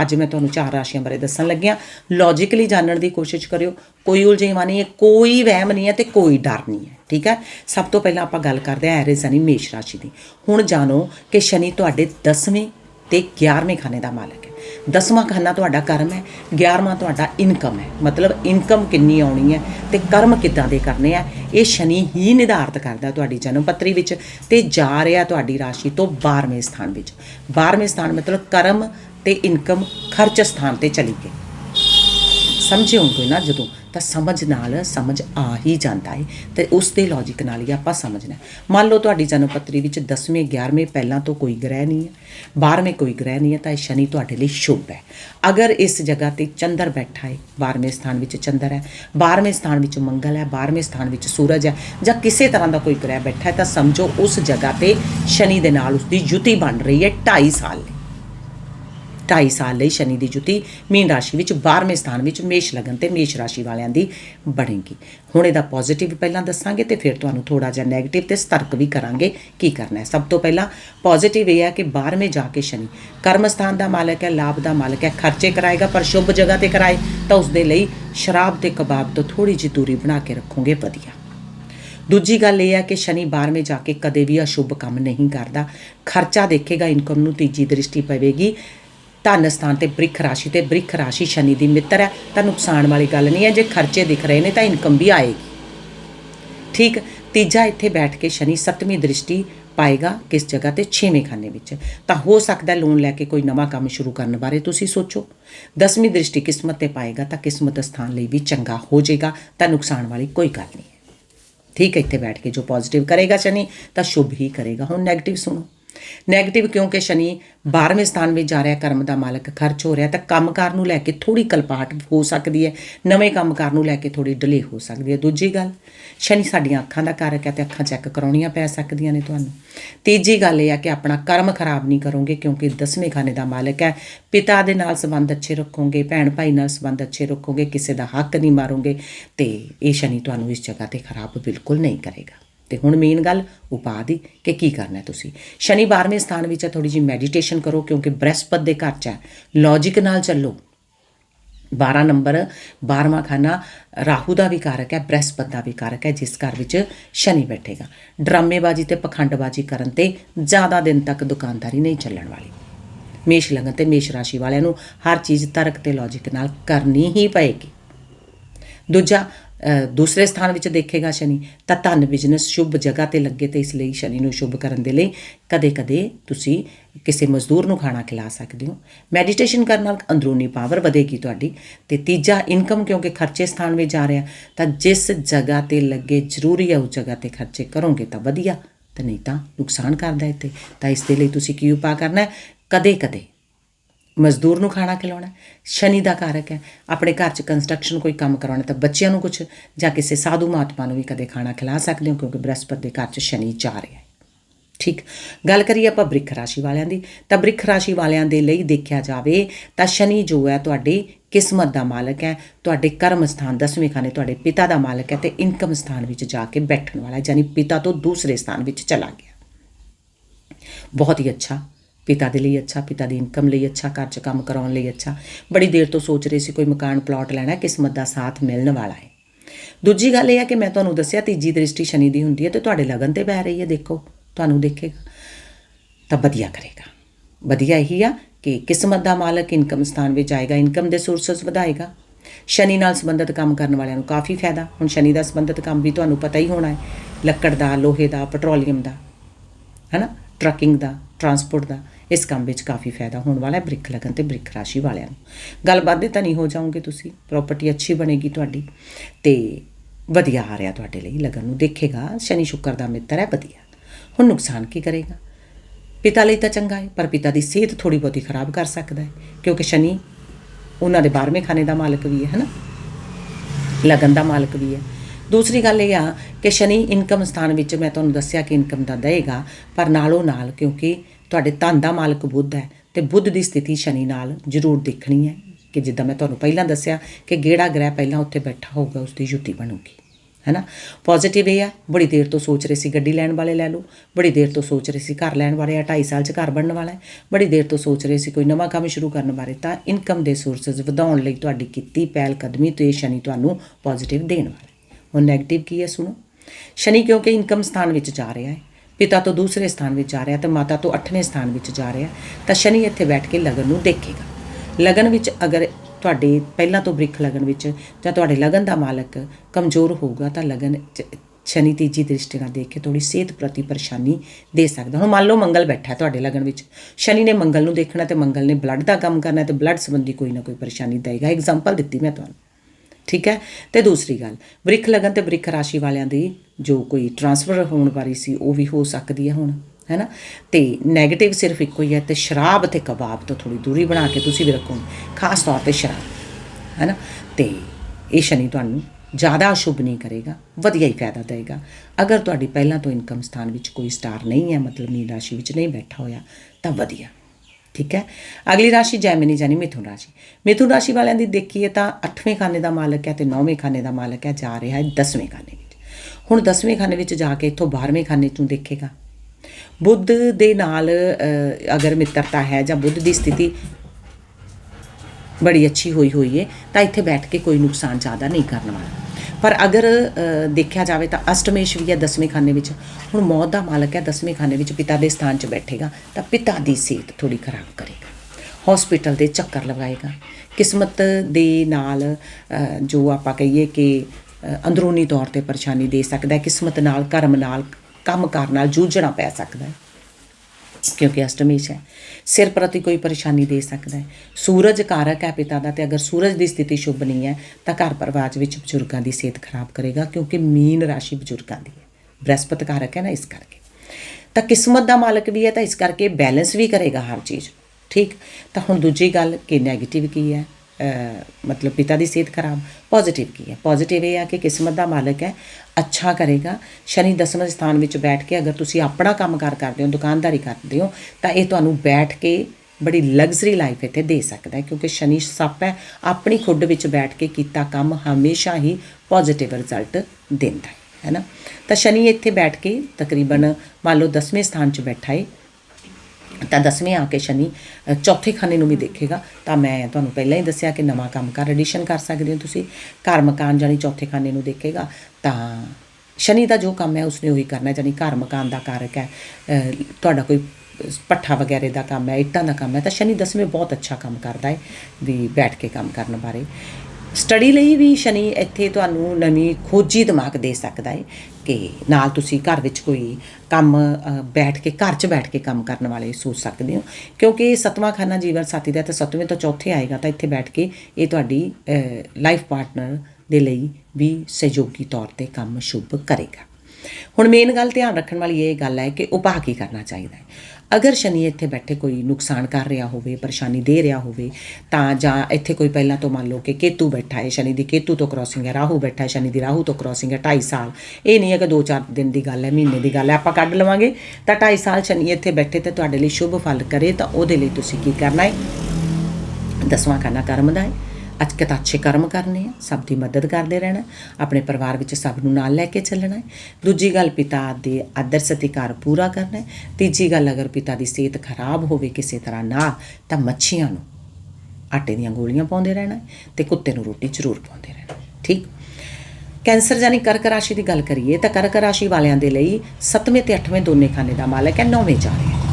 S1: ਅੱਜ ਮੈਂ ਤੁਹਾਨੂੰ ਚਾਰ ਰਾਸ਼ੀਆਂ ਬਾਰੇ ਦੱਸਣ ਲੱਗਿਆ। ਲੌਜੀਕਲੀ ਜਾਣਨ ਦੀ ਕੋਸ਼ਿਸ਼ ਕਰਿਓ। ਕੋਈ ਉਲਝੇਵਾ ਨਹੀਂ ਹੈ, ਕੋਈ ਵਹਿਮ ਨਹੀਂ ਹੈ ਤੇ ਕੋਈ ਡਰ ਨਹੀਂ ਹੈ, ਠੀਕ ਹੈ? ਸਭ ਤੋਂ ਪਹਿਲਾਂ ਆਪਾਂ ਗੱਲ ਕਰਦੇ ਹਾਂ ਐਰੇ ਸ਼ਨੀ ਮੇਸ਼ ਰਾਸ਼ੀ ਦੀ। ਹੁਣ ਜਾਣੋ ਕਿ ਸ਼ਨੀ ਤੁਹਾਡੇ 10ਵੇਂ ਤੇ 11ਵੇਂ ਖਾਨੇ ਦਾ ਮਾਲਕ ਹੈ। ਦਸਵਾਂ ਖਾਨਾ ਤੁਹਾਡਾ ਕਰਮ ਹੈ 11ਵਾਂ ਤੁਹਾਡਾ ਇਨਕਮ ਹੈ। ਮਤਲਬ ਇਨਕਮ ਕਿੰਨੀ ਆਉਣੀ ਹੈ ਤੇ ਕਰਮ ਕਿੱਦਾਂ ਦੇ ਕਰਨੇ ਆ, ਇਹ ਸ਼ਨੀ ਹੀ ਨਿਰਧਾਰਤ ਕਰਦਾ ਤੁਹਾਡੀ ਜਨਮ ਪੱਤਰੀ ਵਿੱਚ ਤੇ ਜਾ ਰਿਹਾ ਤੁਹਾਡੀ ਰਾਸ਼ੀ ਤੋਂ 12ਵੇਂ ਸਥਾਨ ਵਿੱਚ। 12ਵੇਂ ਸਥਾਨ ਮਤਲਬ ਕਰਮ ਤੇ ਇਨਕਮ ਖਰਚ ਸਥਾਨ ਤੇ ਚਲੀ ਗਈ। ਸਮਝੇ ਹੋਣਗੇ ਨਾ, ਜਦੋਂ ਤਾਂ ਸਮਝ ਨਾਲ ਸਮਝ ਆ ਹੀ ਜਾਂਦਾ ਹੈ ਤੇ ਉਸ ਦੇ ਲੌਜੀਕ ਨਾਲ ਹੀ ਆਪਾਂ ਸਮਝਣਾ ਮੰਨ ਲਓ ਤੁਹਾਡੀ ਜਨਮ ਪੱਤਰੀ ਵਿੱਚ 10ਵੇਂ 11ਵੇਂ ਪਹਿਲਾਂ ਤੋਂ ਕੋਈ ਗ੍ਰਹਿ ਨਹੀਂ ਹੈ 12ਵੇਂ ਕੋਈ ਗ੍ਰਹਿ ਨਹੀਂ ਹੈ, ਤਾਂ ਇਹ ਸ਼ਨੀ ਤੁਹਾਡੇ ਲਈ ਸ਼ੁਭ ਹੈ। ਅਗਰ ਇਸ ਜਗ੍ਹਾ ਤੇ ਚੰਦਰ ਬੈਠਾ ਹੈ 12ਵੇਂ ਸਥਾਨ ਵਿੱਚ ਚੰਦਰ ਹੈ 12ਵੇਂ ਸਥਾਨ ਵਿੱਚ ਮੰਗਲ ਹੈ 12ਵੇਂ ਸਥਾਨ ਵਿੱਚ ਸੂਰਜ ਹੈ, ਜਾਂ ਕਿਸੇ ਤਰ੍ਹਾਂ ਦਾ ਕੋਈ ਗ੍ਰਹਿ ਬੈਠਾ ਹੈ, ਤਾਂ ਸਮਝੋ ਉਸ ਜਗ੍ਹਾ ਤੇ ਸ਼ਨੀ ਦੇ ਨਾਲ ਉਸ ਦੀ ਜੁਤੀ ਬਣ ਰਹੀ ਹੈ 2.5 ਸਾਲ ਲਈ 2.5 ਸਾਲ ਲਈ ਸ਼ਨੀ ਦੀ ਜੁਤੀ ਮੀਨ ਰਾਸ਼ੀ ਵਿੱਚ 12ਵੇਂ ਸਥਾਨ ਵਿੱਚ ਮੇਸ਼ ਲਗਨ ਤੇ ਮੇਸ਼ ਰਾਸ਼ੀ ਵਾਲਿਆਂ ਦੀ ਬਣੇਗੀ। ਹੁਣ ਇਹਦਾ ਪੋਜ਼ਿਟਿਵ ਪਹਿਲਾਂ ਦੱਸਾਂਗੇ ਤੇ ਫਿਰ ਤੁਹਾਨੂੰ ਥੋੜਾ ਜਿਹਾ 네ਗੇਟਿਵ ਤੇ ਸਤਰਕ ਵੀ ਕਰਾਂਗੇ ਕੀ ਕਰਨਾ ਹੈ। ਸਭ ਤੋਂ ਪਹਿਲਾਂ ਪੋਜ਼ਿਟਿਵ ਇਹ ਹੈ ਕਿ 12ਵੇਂ ਜਾ ਕੇ ਸ਼ਨੀ, ਕਰਮ ਸਥਾਨ ਦਾ ਮਾਲਕ ਹੈ, ਲਾਭ ਦਾ ਮਾਲਕ ਹੈ, ਖਰਚੇ ਕਰਾਏਗਾ ਪਰ ਸ਼ੁਭ ਜਗ੍ਹਾ ਤੇ ਕਰਾਏ ਤਾਂ ਉਸ ਦੇ ਲਈ ਸ਼ਰਾਬ ਤੇ ਕਬਾਬ ਤੋਂ ਥੋੜੀ ਜਿਹੀ ਦੂਰੀ ਬਣਾ ਕੇ ਰੱਖੋਗੇ, ਵਧੀਆ। ਦੂਜੀ ਗੱਲ ਇਹ ਹੈ ਕਿ ਸ਼ਨੀ 12ਵੇਂ ਜਾ ਕੇ ਕਦੇ ਵੀ ਅਸ਼ੁਭ ਕੰਮ ਨਹੀਂ ਕਰਦਾ। ਖਰਚਾ ਦੇਖੇਗਾ ਇਨਕਮ ਨੂੰ ਤੀਜੀ ਦ੍ਰਿਸ਼ਟੀ ਪਵੇਗੀ। ਧਨ ਸਥਾਨ ਤੇ ਬ੍ਰਿਖ ਰਾਸ਼ੀ ਤੇ ਬ੍ਰਿਖ ਰਾਸ਼ੀ ਸ਼ਨੀ ਦੀ ਮਿੱਤਰ ਹੈ। ਤਾਂ ਨੁਕਸਾਨ ਵਾਲੀ ਗੱਲ ਨਹੀਂ ਹੈ, ਜੇ ਖਰਚੇ ਦਿਖ ਰਹੇ ਨੇ ਤਾਂ ਇਨਕਮ ਵੀ ਆਏਗੀ। ਠੀਕ, ਤੀਜਾ ਇੱਥੇ ਬੈਠ ਕੇ ਸ਼ਨੀ ਸੱਤਵੀਂ ਦ੍ਰਿਸ਼ਟੀ ਪਾਏਗਾ ਕਿਸ ਜਗ੍ਹਾ ਤੇ? 6ਵੇਂ ਖਾਨੇ ਵਿੱਚ। ਤਾਂ ਹੋ ਸਕਦਾ ਲੋਨ ਲੈ ਕੇ ਕੋਈ ਨਵਾਂ ਕੰਮ ਸ਼ੁਰੂ ਕਰਨ ਬਾਰੇ ਤੁਸੀਂ ਸੋਚੋ। ਦਸਵੀਂ ਦ੍ਰਿਸ਼ਟੀ ਕਿਸਮਤ ਤੇ ਪਾਏਗਾ ਤਾਂ ਕਿਸਮਤ ਸਥਾਨ ਲਈ ਵੀ ਚੰਗਾ ਹੋ ਜਾਏਗਾ, ਤਾਂ ਨੁਕਸਾਨ ਵਾਲੀ ਕੋਈ ਗੱਲ ਨਹੀਂ ਹੈ। ਠੀਕ ਹੈ, ਇੱਥੇ ਬੈਠ ਕੇ ਜੋ ਪੋਜ਼ਿਟਿਵ ਕਰੇਗਾ ਸ਼ਨੀ, ਤਾਂ ਸ਼ੁਭ ਹੀ ਕਰੇਗਾ। ਹੁਣ 네ਗੇਟਿਵ ਸੁਣੋ। 네ਗੇਟਿਵ ਕਿਉਂਕਿ ਸ਼ਨੀ 12ਵੇਂ ਸਥਾਨ ਵਿੱਚ ਜਾ ਰਿਹਾ, ਕਰਮ ਦਾ ਮਾਲਕ ਖਰਚ ਹੋ ਰਿਹਾ, ਤਾਂ ਕੰਮਕਾਰ ਨੂੰ ਲੈ ਕੇ ਥੋੜੀ ਕਲਪਾਟ ਹੋ ਸਕਦੀ ਹੈ, ਨਵੇਂ ਕੰਮਕਾਰ ਨੂੰ ਲੈ ਕੇ ਥੋੜੀ ਡਿਲੇ ਹੋ ਸਕਦੀ ਹੈ। ਦੂਜੀ ਗੱਲ, ਸ਼ਨੀ ਸਾਡੀਆਂ ਅੱਖਾਂ ਦਾ ਕਾਰਕ ਹੈ ਤੇ ਅੱਖਾਂ ਚੈੱਕ ਕਰਾਉਣੀਆਂ ਪੈ ਸਕਦੀਆਂ ਨੇ ਤੁਹਾਨੂੰ। ਤੀਜੀ ਗੱਲ ਇਹ ਹੈ ਕਿ ਆਪਣਾ ਕਰਮ ਖਰਾਬ ਨਹੀਂ ਕਰੋਗੇ ਕਿਉਂਕਿ ਦਸਵੇਂ ਖਾਨੇ ਦਾ ਮਾਲਕ ਹੈ। ਪਿਤਾ ਦੇ ਨਾਲ ਸੰਬੰਧ ਅੱਛੇ ਰੱਖੋਗੇ, ਭੈਣ ਭਾਈ ਨਾਲ ਸੰਬੰਧ ਅੱਛੇ ਰੱਖੋਗੇ, ਕਿਸੇ ਦਾ ਹੱਕ ਨਹੀਂ ਮਾਰੋਗੇ ਤੇ ਇਹ ਸ਼ਨੀ ਤੁਹਾਨੂੰ ਇਸ ਜਗ੍ਹਾ ਤੇ ਖਰਾਬ ਬਿਲਕੁਲ ਨਹੀਂ ਕਰੇਗਾ। ਤੇ ਹੁਣ ਮੇਨ ਗੱਲ ਉਪਾਅ ਦੀ ਕਿ ਕੀ ਕਰਨਾ ਹੈ ਤੁਸੀਂ? ਸ਼ਨੀ 12ਵੇਂ ਸਥਾਨ ਵਿੱਚ ਹੈ ਥੋੜੀ ਜਿਹੀ ਮੈਡੀਟੇਸ਼ਨ ਕਰੋ ਕਿਉਂਕਿ ਬ੍ਰਹਿਸਪਤ ਦੇ ਘਰ 'ਚ ਹੈ। ਲੌਜੀਕ ਨਾਲ ਚੱਲੋ। 12 ਨੰਬਰ 12ਵਾਂ ਖਾਨਾ, ਰਾਹੂ ਦਾ ਵੀ ਕਾਰਕ ਹੈ, ਬ੍ਰਹਿਸਪਤ ਦਾ ਵੀ ਕਾਰਕ ਹੈ, ਜਿਸ ਘਰ ਵਿੱਚ ਸ਼ਨੀ ਬੈਠੇਗਾ। ਡਰਾਮੇਬਾਜ਼ੀ ਤੇ ਪਖੰਡਬਾਜ਼ੀ ਕਰਨ ਤੇ ਜ਼ਿਆਦਾ ਦਿਨ ਤੱਕ ਦੁਕਾਨਦਾਰੀ ਨਹੀਂ ਚੱਲਣ ਵਾਲੀ। ਮੇਸ਼ ਲਗਨ ਤੇ ਮੇਸ਼ ਰਾਸ਼ੀ ਵਾਲਿਆਂ ਨੂੰ ਹਰ ਚੀਜ਼ ਤਰਕ ਤੇ ਲੌਜੀਕ ਨਾਲ ਕਰਨੀ ਹੀ ਪਏਗੀ। ਦੂਜਾ ਦੂਸਰੇ ਸਥਾਨ ਵਿੱਚ ਦੇਖੇਗਾ ਸ਼ਨੀ, ਤਾਂ ਧਨ ਬਿਜ਼ਨਸ ਸ਼ੁਭ ਜਗ੍ਹਾ ਤੇ ਲੱਗੇ ਤੇ ਇਸ ਲਈ ਸ਼ਨੀ ਨੂੰ ਸ਼ੁਭ ਕਰਨ ਦੇ ਲਈ ਕਦੇ-ਕਦੇ ਤੁਸੀਂ ਕਿਸੇ ਮਜ਼ਦੂਰ ਨੂੰ ਖਾਣਾ ਖਿਲਾ ਸਕਦੇ ਹੋ। ਮੈਡੀਟੇਸ਼ਨ ਕਰਨ ਨਾਲ ਅੰਦਰੂਨੀ ਪਾਵਰ ਵਧੇਗੀ ਤੁਹਾਡੀ ਤੇ ਤੀਜਾ ਇਨਕਮ ਕਿਉਂਕਿ ਖਰਚੇ ਸਥਾਨ ਵਿੱਚ ਜਾ ਰਿਹਾ, ਤਾਂ ਜਿਸ ਜਗ੍ਹਾ ਤੇ ਲੱਗੇ ਜ਼ਰੂਰੀ ਹੈ ਉਸ ਜਗ੍ਹਾ ਤੇ ਖਰਚੇ ਕਰੋਗੇ ਤਾਂ ਵਧੀਆ, ਤੇ ਨਹੀਂ ਤਾਂ ਨੁਕਸਾਨ ਕਰਦਾ ਹੈ ਤੇ ਤਾਂ ਇਸ ਦੇ ਲਈ ਤੁਸੀਂ ਕੀ ਉਪਾਅ ਕਰਨਾ ਹੈ? ਕਦੇ-ਕਦੇ ਮਜ਼ਦੂਰ ਨੂੰ ਖਾਣਾ ਖਿਲਾਉਣਾ ਸ਼ਨੀ ਦਾ ਕਾਰਕ ਹੈ, ਆਪਣੇ ਘਰ 'ਚ ਕੰਸਟਰਕਸ਼ਨ ਕੋਈ ਕੰਮ ਕਰਾਉਣਾ ਤਾਂ ਬੱਚਿਆਂ ਨੂੰ ਕੁਝ ਜਾਂ ਕਿਸੇ ਸਾਧੂ ਮਹਾਤਮਾ ਨੂੰ ਵੀ ਕਦੇ ਖਾਣਾ ਖਿਲਾ ਸਕਦੇ ਹੋ ਕਿਉਂਕਿ ਬ੍ਰਹਸਪਤ ਦੇ ਘਰ 'ਚ ਸ਼ਨੀ ਜਾ ਰਿਹਾ ਹੈ। ਠੀਕ, ਗੱਲ ਕਰੀਏ ਆਪਾਂ ਬ੍ਰਿਖ ਰਾਸ਼ੀ ਵਾਲਿਆਂ ਦੀ, ਤਾਂ ਬ੍ਰਿਖ ਰਾਸ਼ੀ ਵਾਲਿਆਂ ਦੇ ਲਈ ਦੇਖਿਆ ਜਾਵੇ ਤਾਂ ਸ਼ਨੀ ਜੋ ਹੈ ਤੁਹਾਡੀ ਕਿਸਮਤ ਦਾ ਮਾਲਕ ਹੈ, ਤੁਹਾਡੇ ਕਰਮ ਸਥਾਨ, ਦਸਵੇਂ ਖਾਨੇ ਤੁਹਾਡੇ ਪਿਤਾ ਦਾ ਮਾਲਕ ਹੈ ਤੇ ਇਨਕਮ ਸਥਾਨ ਵਿੱਚ ਜਾ ਕੇ ਬੈਠਣ ਵਾਲਾ ਹੈ, ਯਾਨੀ ਪਿਤਾ ਤੋਂ ਦੂਸਰੇ ਸਥਾਨ ਵਿੱਚ ਚਲਾ ਗਿਆ। ਬਹੁਤ ਹੀ ਅੱਛਾ ਪਿਤਾ ਦੇ ਲਈ ਅੱਛਾ, ਪਿਤਾ ਦੀ ਇਨਕਮ ਲਈ ਅੱਛਾ, ਘਰ 'ਚ ਕੰਮ ਕਰਾਉਣ ਲਈ ਅੱਛਾ। ਬੜੀ ਦੇਰ ਤੋਂ ਸੋਚ ਰਹੇ ਸੀ ਕੋਈ ਮਕਾਨ ਪਲਾਟ ਲੈਣਾ, ਕਿਸਮਤ ਦਾ ਸਾਥ ਮਿਲਣ ਵਾਲਾ ਹੈ। ਦੂਜੀ ਗੱਲ ਇਹ ਹੈ ਕਿ ਮੈਂ ਤੁਹਾਨੂੰ ਦੱਸਿਆ ਤੀਜੀ ਦ੍ਰਿਸ਼ਟੀ ਸ਼ਨੀ ਦੀ ਹੁੰਦੀ ਹੈ ਤੇ ਤੁਹਾਡੇ ਲਗਨ ਤੇ ਪੈ ਰਹੀ ਹੈ, ਦੇਖੋ, ਤੁਹਾਨੂੰ ਦੇਖੇਗਾ। ਤਾਂ ਵਧੀਆ ਕਰੇਗਾ। ਵਧੀਆ ਇਹੀ ਆ ਕਿ ਕਿਸਮਤ ਦਾ ਮਾਲਕ ਇਨਕਮ ਸਥਾਨ ਵਿੱਚ ਆਏਗਾ ਇਨਕਮ ਦੇ ਸੋਰਸਸ ਵਧਾਏਗਾ। ਸ਼ਨੀ ਨਾਲ ਸੰਬੰਧਿਤ ਕੰਮ ਕਰਨ ਵਾਲਿਆਂ ਨੂੰ ਕਾਫੀ ਫਾਇਦਾ। ਹੁਣ ਸ਼ਨੀ ਦਾ ਸੰਬੰਧਿਤ ਕੰਮ ਵੀ ਤੁਹਾਨੂੰ ਪਤਾ ਹੀ ਹੋਣਾ ਹੈ। ਲੱਕੜ ਦਾ, ਲੋਹੇ ਦਾ, ਪੈਟਰੋਲੀਅਮ ਦਾ, ਹੈਨਾ? ਟਰੱਕਿੰਗ ਦਾ ਟਰਾਂਸਪੋਰਟ ਦਾ। ਇਸ ਕੰਮ ਵਿੱਚ ਕਾਫੀ ਫਾਇਦਾ ਹੋਣ ਵਾਲਾ ਹੈ ਬ੍ਰਿਕ ਲਗਨ ਤੇ ਬ੍ਰਿਕ ਰਾਸ਼ੀ ਵਾਲਿਆਂ ਨੂੰ। ਗੱਲਬਾਤ ਦੇ ਤਾਂ ਨਹੀਂ ਹੋ ਜਾਓਗੇ ਤੁਸੀਂ ਪ੍ਰਾਪਰਟੀ ਅੱਛੀ ਬਣੇਗੀ ਤੁਹਾਡੀ ਤੇ ਵਧੀਆ ਆ ਰਿਹਾ ਤੁਹਾਡੇ ਲਈ ਲਗਨ ਨੂੰ, ਦੇਖੇਗਾ, ਸ਼ਨੀ ਸ਼ੁਕਰ ਦਾ ਮਿੱਤਰ ਹੈ, ਵਧੀਆ। ਹੁਣ ਨੁਕਸਾਨ ਕੀ ਕਰੇਗਾ? ਪਿਤਾ ਲਈ ਤਾਂ ਚੰਗਾ ਹੈ, ਪਰ ਪਿਤਾ ਦੀ ਸਿਹਤ ਥੋੜੀ ਬਹੁਤੀ ਖਰਾਬ ਕਰ ਸਕਦਾ ਹੈ, ਕਿਉਂਕਿ ਸ਼ਨੀ ਉਹਨਾਂ ਦੇ 12ਵੇਂ ਖਾਨੇ ਦਾ ਮਾਲਕ ਵੀ ਹੈ, ਹਨਾ? ਲਗਨ ਦਾ ਮਾਲਕ ਵੀ ਹੈ। ਦੂਸਰੀ ਗੱਲ ਇਹ ਆ ਕਿ ਸ਼ਨੀ ਇਨਕਮ ਸਥਾਨ ਵਿੱਚ, ਮੈਂ ਤੁਹਾਨੂੰ ਦੱਸਿਆ ਕਿ ਇਨਕਮ ਦਾ ਦੇਗਾ ਪਰ ਨਾਲੋਂ ਨਾਲ ਕਿਉਂਕਿ ਤੁਹਾਡੇ ਧਨ ਦਾ ਮਾਲਕ ਬੁੱਧ ਹੈ ਤੇ ਬੁੱਧ ਦੀ ਸਥਿਤੀ ਸ਼ਨੀ ਨਾਲ ਜ਼ਰੂਰ ਦੇਖਣੀ ਹੈ ਕਿ ਜਿੱਦਾਂ ਮੈਂ ਤੁਹਾਨੂੰ ਪਹਿਲਾਂ ਦੱਸਿਆ ਕਿ ਗੇੜਾ ਗ੍ਰਹਿ ਪਹਿਲਾਂ ਉੱਥੇ ਬੈਠਾ ਹੋਊਗਾ ਉਸ ਦੀ ਯੁਤੀ ਬਣੂਗੀ, ਹੈਨਾ? ਪੋਜ਼ਿਟਿਵ ਇਹ ਆ, ਬੜੀ ਦੇਰ ਤੋਂ ਸੋਚ ਰਹੇ ਸੀ ਗੱਡੀ ਲੈਣ ਵਾਲੇ ਲੈ ਲਓ, ਬੜੀ ਦੇਰ ਤੋਂ ਸੋਚ ਰਹੇ ਸੀ ਘਰ ਲੈਣ ਵਾਲੇ ਆ 2.5 ਸਾਲ 'ਚ ਘਰ ਬਣਨ ਵਾਲਾ ਹੈ, ਬੜੀ ਦੇਰ ਤੋਂ ਸੋਚ ਰਹੇ ਸੀ ਕੋਈ ਨਵਾਂ ਕੰਮ ਸ਼ੁਰੂ ਕਰਨ ਬਾਰੇ, ਤਾਂ ਇਨਕਮ ਦੇ ਸੋਰਸਸ ਵਧਾਉਣ ਲਈ ਤੁਹਾਡੀ ਕੀਤੀ ਪਹਿਲ ਕਦਮੀ ਤੇ ਇਹ ਸ਼ਨੀ ਤੁਹਾਨੂੰ ਪੋਜ਼ਿਟਿਵ ਦੇਣ ਵਾਲਾ ਹੁਣ ਨੈਗੇਟਿਵ ਕੀ ਹੈ ਸੁਣੋ? ਸ਼ਨੀ ਕਿਉਂਕਿ ਇਨਕਮ ਸਥਾਨ ਵਿੱਚ ਜਾ ਰਿਹਾ ਹੈ ਪਿਤਾ ਤੋਂ ਦੂਸਰੇ ਸਥਾਨ ਵਿੱਚ ਜਾ ਰਿਹਾ ਤੇ ਮਾਤਾ ਤੋਂ ਅੱਠਵੇਂ ਸਥਾਨ ਵਿੱਚ ਜਾ ਰਿਹਾ, ਤਾਂ ਸ਼ਨੀ ਇੱਥੇ ਬੈਠ ਕੇ ਲਗਨ ਨੂੰ ਦੇਖੇਗਾ। ਲਗਨ ਵਿੱਚ ਅਗਰ ਤੁਹਾਡੇ ਪਹਿਲਾਂ ਤੋਂ ਬ੍ਰਿਖ ਲਗਨ ਵਿੱਚ ਜਾਂ ਤੁਹਾਡੇ ਲਗਨ ਦਾ ਮਾਲਕ ਕਮਜ਼ੋਰ ਹੋਊਗਾ, ਤਾਂ ਲਗਨ 'ਚ ਸ਼ਨੀ ਤੀਜੀ ਦ੍ਰਿਸ਼ਟੀ ਨਾਲ ਦੇਖ ਕੇ ਥੋੜੀ ਸਿਹਤ ਪ੍ਰਤੀ ਪਰੇਸ਼ਾਨੀ ਦੇ ਸਕਦਾ। ਹੁਣ ਮੰਨ ਲਓ ਮੰਗਲ ਬੈਠਾ ਤੁਹਾਡੇ ਲਗਨ ਵਿੱਚ, ਸ਼ਨੀ ਨੇ ਮੰਗਲ ਨੂੰ ਦੇਖਣਾ ਤੇ ਮੰਗਲ ਨੇ ਬਲੱਡ ਦਾ ਕੰਮ ਕਰਨਾ ਤੇ ਬਲੱਡ ਸੰਬੰਧੀ ਕੋਈ ਨਾ ਕੋਈ ਪਰੇਸ਼ਾਨੀ ਦੇਗਾ ਐਗਜ਼ਾਮਪਲ ਦਿੱਤੀ ਮੈਂ ਤੁਹਾਨੂੰ। ਠੀਕ ਹੈ? ਤੇ ਦੂਸਰੀ ਗੱਲ, ਬ੍ਰਿਖ ਲਗਨ ਤੇ ਬ੍ਰਿਖ ਰਾਸ਼ੀ ਵਾਲਿਆਂ ਦੀ ਜੋ ਕੋਈ ਟਰਾਂਸਫਰ ਹੋਣ ਵਾਲੀ ਸੀ, ਉਹ ਵੀ ਹੋ ਸਕਦੀ ਹੈ ਹੁਣ ਹੈਨਾ ਤੇ 네ਗੇਟਿਵ ਸਿਰਫ ਇੱਕੋ ਹੀ ਹੈ ਤੇ ਸ਼ਰਾਬ ਤੇ ਕਬਾਬ ਤੋਂ ਥੋੜੀ ਦੂਰੀ ਬਣਾ ਕੇ ਤੁਸੀਂ ਵੀ ਰੱਖੋ, ਖਾਸ ਤੌਰ ਤੇ ਸ਼ਰਾਬ ਹੈਨਾ ਤੇ ਇਹ ਸ਼ਨੀ ਤੁਹਾਨੂੰ ਜ਼ਿਆਦਾ ਅਸ਼ੁਭ ਨਹੀਂ ਕਰੇਗਾ, ਵਧੀਆ ਹੀ ਫਾਇਦਾ ਦੇਗਾ ਅਗਰ ਤੁਹਾਡੀ ਪਹਿਲਾਂ ਤੋਂ ਇਨਕਮ ਸਥਾਨ ਵਿੱਚ ਕੋਈ ਸਟਾਰ ਨਹੀਂ ਹੈ, ਮਤਲਬ ਮੀਨ ਰਾਸ਼ੀ ਵਿੱਚ ਨਹੀਂ ਬੈਠਾ ਹੋਇਆ, ਤਾਂ ਵਧੀਆ। ਠੀਕ ਹੈ? ਅਗਲੀ ਰਾਸ਼ੀ ਜੈਮਨੀ ਜਾਨੀ ਮਿਥੁਨ ਰਾਸ਼ੀ। ਮਿਥੁਨ ਰਾਸ਼ੀ ਵਾਲਿਆਂ ਦੀ ਦੇਖੀਏ ਤਾਂ 8ਵੇਂ ਖਾਨੇ ਦਾ ਮਾਲਕ ਹੈ ਤੇ 9ਵੇਂ ਖਾਨੇ ਦਾ ਮਾਲਕ ਹੈ, ਜਾ ਰਿਹਾ ਹੈ 10ਵੇਂ ਖਾਨੇ ਵਿੱਚ। ਹੁਣ 10ਵੇਂ ਖਾਨੇ ਵਿੱਚ ਜਾ ਕੇ ਇੱਥੋਂ 12ਵੇਂ ਖਾਨੇ ਤੋਂ ਦੇਖੇਗਾ। ਬੁੱਧ ਦੇ ਨਾਲ ਅਗਰ ਮਿੱਤਰਤਾ ਹੈ ਜਾਂ ਬੁੱਧ ਦੀ ਸਥਿਤੀ ਬੜੀ ਅੱਛੀ ਹੋਈ ਹੋਈ ਹੈ ਤਾਂ ਇੱਥੇ ਬੈਠ ਕੇ ਕੋਈ ਨੁਕਸਾਨ ਜ਼ਿਆਦਾ ਨਹੀਂ ਕਰਨ ਵਾਲਾ। ਪਰ ਅਗਰ ਦੇਖਿਆ ਜਾਵੇ ਤਾਂ ਅਸ਼ਟਮੇਸ਼ ਵੀ ਹੈ ਦਸਵੇਂ ਖਾਨੇ ਵਿੱਚ। ਹੁਣ ਮੌਤ ਦਾ ਮਾਲਕ ਹੈ ਦਸਵੇਂ ਖਾਨੇ ਵਿੱਚ ਪਿਤਾ ਦੇ ਸਥਾਨ 'ਚ ਬੈਠੇਗਾ, ਤਾਂ ਪਿਤਾ ਦੀ ਸਿਹਤ ਥੋੜੀ ਖਰਾਬ ਕਰੇਗਾ। ਹਸਪੀਟਲ ਦੇ ਚੱਕਰ ਲਗਾਏਗਾ। ਕਿਸਮਤ ਦੇ ਨਾਲ ਜੋ ਆਪਾਂ ਕਹੀਏ ਕਿ ਅੰਦਰੂਨੀ ਤੌਰ ਤੇ ਪਰੇਸ਼ਾਨੀ ਦੇ ਸਕਦਾ ਹੈ, ਕਿਸਮਤ ਨਾਲ, ਕਰਮ ਨਾਲ, ਕੰਮ ਕੰਮਕਾਰ ਨਾਲ ਜੂਝਣਾ ਪੈ ਸਕਦਾ ਹੈ। ਕਿਉਂਕਿ ਅਸ਼ਟਮੇਸ਼ ਹੈ। ਸਿਰ ਪ੍ਰਤੀ ਕੋਈ ਪਰੇਸ਼ਾਨੀ ਦੇ ਸਕਦਾ ਹੈ। ਸੂਰਜ ਕਾਰਕ ਹੈ ਪਿਤਾ ਦਾ, ਤੇ ਅਗਰ ਸੂਰਜ ਦੀ ਸਥਿਤੀ ਸ਼ੁਭ ਨਹੀਂ ਹੈ, ਤਾਂ ਘਰ ਪਰਿਵਾਰ ਵਿੱਚ ਬਜ਼ੁਰਗਾਂ ਦੀ ਸਿਹਤ ਖਰਾਬ ਕਰੇਗਾ, ਕਿਉਂਕਿ ਮੀਨ ਰਾਸ਼ੀ ਬਜ਼ੁਰਗਾਂ ਦੀ ਹੈ। ਬ੍ਰਹਸਪਤ ਕਾਰਕ ਹੈ ਨਾ, ਇਸ ਕਰਕੇ। ਤਾਂ ਕਿਸਮਤ ਦਾ ਮਾਲਕ ਵੀ ਹੈ, ਤਾਂ ਇਸ ਕਰਕੇ ਬੈਲੈਂਸ ਵੀ ਕਰੇਗਾ ਹਰ ਚੀਜ਼। ਠੀਕ? ਤਾਂ ਹੁਣ ਦੂਜੀ ਗੱਲ, ਕਿ 네ਗੇਟਿਵ ਕੀ ਹੈ? ਮਤਲਬ ਪਿਤਾ ਦੀ ਸਿਹਤ ਖਰਾਬ ਪੋਜ਼ਿਟਿਵ ਕੀ ਹੈ? ਪੋਜ਼ਿਟਿਵ ਇਹ ਆ ਕਿ ਕਿਸਮਤ ਦਾ ਮਾਲਕ ਹੈ, ਅੱਛਾ ਕਰੇਗਾ। ਸ਼ਨੀ ਦਸਵੇਂ ਸਥਾਨ ਵਿੱਚ ਬੈਠ ਕੇ ਅਗਰ ਤੁਸੀਂ ਆਪਣਾ ਕੰਮਕਾਰ ਕਰਦੇ ਹੋ, ਦੁਕਾਨਦਾਰੀ ਕਰਦੇ ਹੋ, ਤਾਂ ਇਹ ਤੁਹਾਨੂੰ ਬੈਠ ਕੇ ਬੜੀ ਲਗਜ਼ਰੀ ਲਾਈਫ ਇੱਥੇ ਦੇ ਸਕਦਾ ਹੈ, ਕਿਉਂਕਿ ਸ਼ਨੀ ਸੱਪ ਹੈ, ਆਪਣੀ ਖੁੱਡ ਵਿੱਚ ਬੈਠ ਕੇ ਕੀਤਾ ਕੰਮ ਹਮੇਸ਼ਾ ਹੀ ਪੋਜ਼ਿਟਿਵ ਰਿਜ਼ਲਟ ਦਿੰਦਾ ਹੈ ਹੈ ਨਾ? ਤਾਂ ਸ਼ਨੀ ਇੱਥੇ ਬੈਠ ਕੇ ਤਕਰੀਬਨ ਮੰਨ ਲਓ 10ਵੇਂ ਸਥਾਨ 'ਚ ਬੈਠਾ ਹੈ ਤਾਂ ਦਸਵੇਂ ਆ ਕੇ ਸ਼ਨੀ ਚੌਥੇ ਖਾਨੇ ਨੂੰ ਵੀ ਦੇਖੇਗਾ। ਤਾਂ ਮੈਂ ਤੁਹਾਨੂੰ ਪਹਿਲਾਂ ਹੀ ਦੱਸਿਆ ਕਿ ਨਵਾਂ ਕੰਮ ਕਰ ਐਡੀਸ਼ਨ ਕਰ ਸਕਦੇ ਹੋ ਤੁਸੀਂ। ਘਰ ਮਕਾਨ ਜਾਨੀ ਚੌਥੇ ਖਾਨੇ ਨੂੰ ਦੇਖੇਗਾ। ਤਾਂ ਸ਼ਨੀ ਦਾ ਜੋ ਕੰਮ ਹੈ, ਉਸਨੇ ਉਹੀ ਕਰਨਾ ਹੈ। ਜਾਨੀ ਘਰ ਮਕਾਨ ਦਾ ਕਾਰਕ ਹੈ ਤੁਹਾਡਾ ਕੋਈ ਪੱਠਾ ਵਗੈਰੇ ਦਾ ਕੰਮ ਹੈ, ਇੱਟਾਂ ਦਾ ਕੰਮ ਹੈ, ਤਾਂ ਸ਼ਨੀ ਦਸਵੇਂ ਬਹੁਤ ਅੱਛਾ ਕੰਮ ਕਰਦਾ ਹੈ, ਵੀ ਬੈਠ ਕੇ ਕੰਮ ਕਰਨ ਬਾਰੇ। ਸਟੱਡੀ ਲਈ ਵੀ ਸ਼ਨੀ ਇੱਥੇ ਤੁਹਾਨੂੰ ਨਵੀਂ ਖੋਜੀ ਦਿਮਾਗ ਦੇ ਸਕਦਾ ਹੈ। ਕਿ ਨਾਲ ਤੁਸੀਂ ਘਰ ਵਿੱਚ ਕੋਈ ਕੰਮ ਬੈਠ ਕੇ, ਘਰ 'ਚ ਬੈਠ ਕੇ ਕੰਮ ਕਰਨ ਵਾਲੇ ਸੋਚ ਸਕਦੇ ਹੋ। ਕਿਉਂਕਿ ਸਤਵਾਂ ਖਾਨਾ ਜੀਵਨ ਸਾਥੀ ਦਾ ਤੇ ਸੱਤਵੇਂ ਤੋਂ ਚੌਥੇ ਆਏਗਾ, ਤਾਂ ਇੱਥੇ ਬੈਠ ਕੇ ਇਹ ਤੁਹਾਡੀ ਲਾਈਫ ਪਾਰਟਨਰ ਦੇ ਲਈ ਵੀ ਸਹਿਯੋਗੀ ਤੌਰ ਤੇ ਕੰਮ ਸ਼ੁਭ ਕਰੇਗਾ। ਹੁਣ ਮੇਨ ਗੱਲ ਧਿਆਨ ਰੱਖਣ ਵਾਲੀ ਇਹ ਗੱਲ ਹੈ ਕਿ ਉਪਾਅ ਕੀ ਕਰਨਾ ਚਾਹੀਦਾ ਹੈ? ਅਗਰ ਸ਼ਨੀ ਇੱਥੇ ਬੈਠੇ ਕੋਈ ਨੁਕਸਾਨ ਕਰ ਰਿਹਾ ਹੋਵੇ, ਪਰੇਸ਼ਾਨੀ ਦੇ ਰਿਹਾ ਹੋਵੇ, ਤਾਂ ਜਾਂ ਇੱਥੇ ਕੋਈ ਪਹਿਲਾਂ ਤੋਂ ਮੰਨ ਲਓ ਕਿ ਕੇਤੂ ਬੈਠਾ ਹੈ, ਸ਼ਨੀ ਦੀ ਕੇਤੂ ਤੋਂ ਕ੍ਰਾਸਿੰਗ ਹੈ, ਰਾਹੂ ਬੈਠਾ ਹੈ, ਸ਼ਨੀ ਦੀ ਰਾਹੂ ਤੋਂ ਕ੍ਰਾਸਿੰਗ ਹੈ 2.5 ਸਾਲ। ਇਹ ਨਹੀਂ ਹੈ ਕਿ 2-4 ਦਿਨ ਦੀ ਗੱਲ ਹੈ, ਮਹੀਨੇ ਦੀ ਗੱਲ ਹੈ, ਆਪਾਂ ਕੱਢ ਲਵਾਂਗੇ। ਤਾਂ 2.5 ਸਾਲ ਸ਼ਨੀ ਇੱਥੇ ਬੈਠੇ ਤੇ ਤੁਹਾਡੇ ਲਈ ਸ਼ੁਭ ਫਲ ਕਰੇ, ਤਾਂ ਉਹਦੇ ਲਈ ਤੁਸੀਂ ਕੀ ਕਰਨਾ ਹੈ? ਦਸਵਾਂ ਕਰਨਾ ਕਰਮ ਦਾ ਹੈ। ਅੱਜ ਕਿ ਅੱਛੇ ਕਰਮ ਕਰਨੇ ਆ, ਸਭ ਦੀ ਮਦਦ ਕਰਦੇ ਰਹਿਣਾ, ਆਪਣੇ ਪਰਿਵਾਰ ਵਿੱਚ ਸਭ ਨੂੰ ਨਾਲ ਲੈ ਕੇ ਚੱਲਣਾ ਹੈ। ਦੂਜੀ ਗੱਲ ਪਿਤਾ ਦੇ ਆਦਰ ਸਤਿਕਾਰ ਪੂਰਾ ਕਰਨਾ ਹੈ। ਤੀਜੀ ਗੱਲ, ਅਗਰ ਪਿਤਾ ਦੀ ਸਿਹਤ ਖਰਾਬ ਹੋਵੇ ਕਿਸੇ ਤਰ੍ਹਾਂ ਨਾ, ਤਾਂ ਮੱਛੀਆਂ ਨੂੰ ਆਟੇ ਦੀਆਂ ਗੋਲੀਆਂ ਪਾਉਂਦੇ ਰਹਿਣਾ ਹੈ ਤੇ ਕੁੱਤੇ ਨੂੰ ਰੋਟੀ ਜ਼ਰੂਰ ਪਾਉਂਦੇ ਰਹਿਣਾ ਠੀਕ? ਕੈਂਸਰ ਜਾਨੀ ਕਰਕ ਰਾਸ਼ੀ ਦੀ ਗੱਲ ਕਰੀਏ, ਤਾਂ ਕਰਕ ਰਾਸ਼ੀ ਵਾਲਿਆਂ ਦੇ ਲਈ 7ਵੇਂ ਤੇ 8ਵੇਂ ਦੋਨੇ ਖਾਨੇ ਦਾ ਮਾਲਕ ਹੈ 9ਵੇਂ ਜਾ ਰਿਹਾ ਹੈ।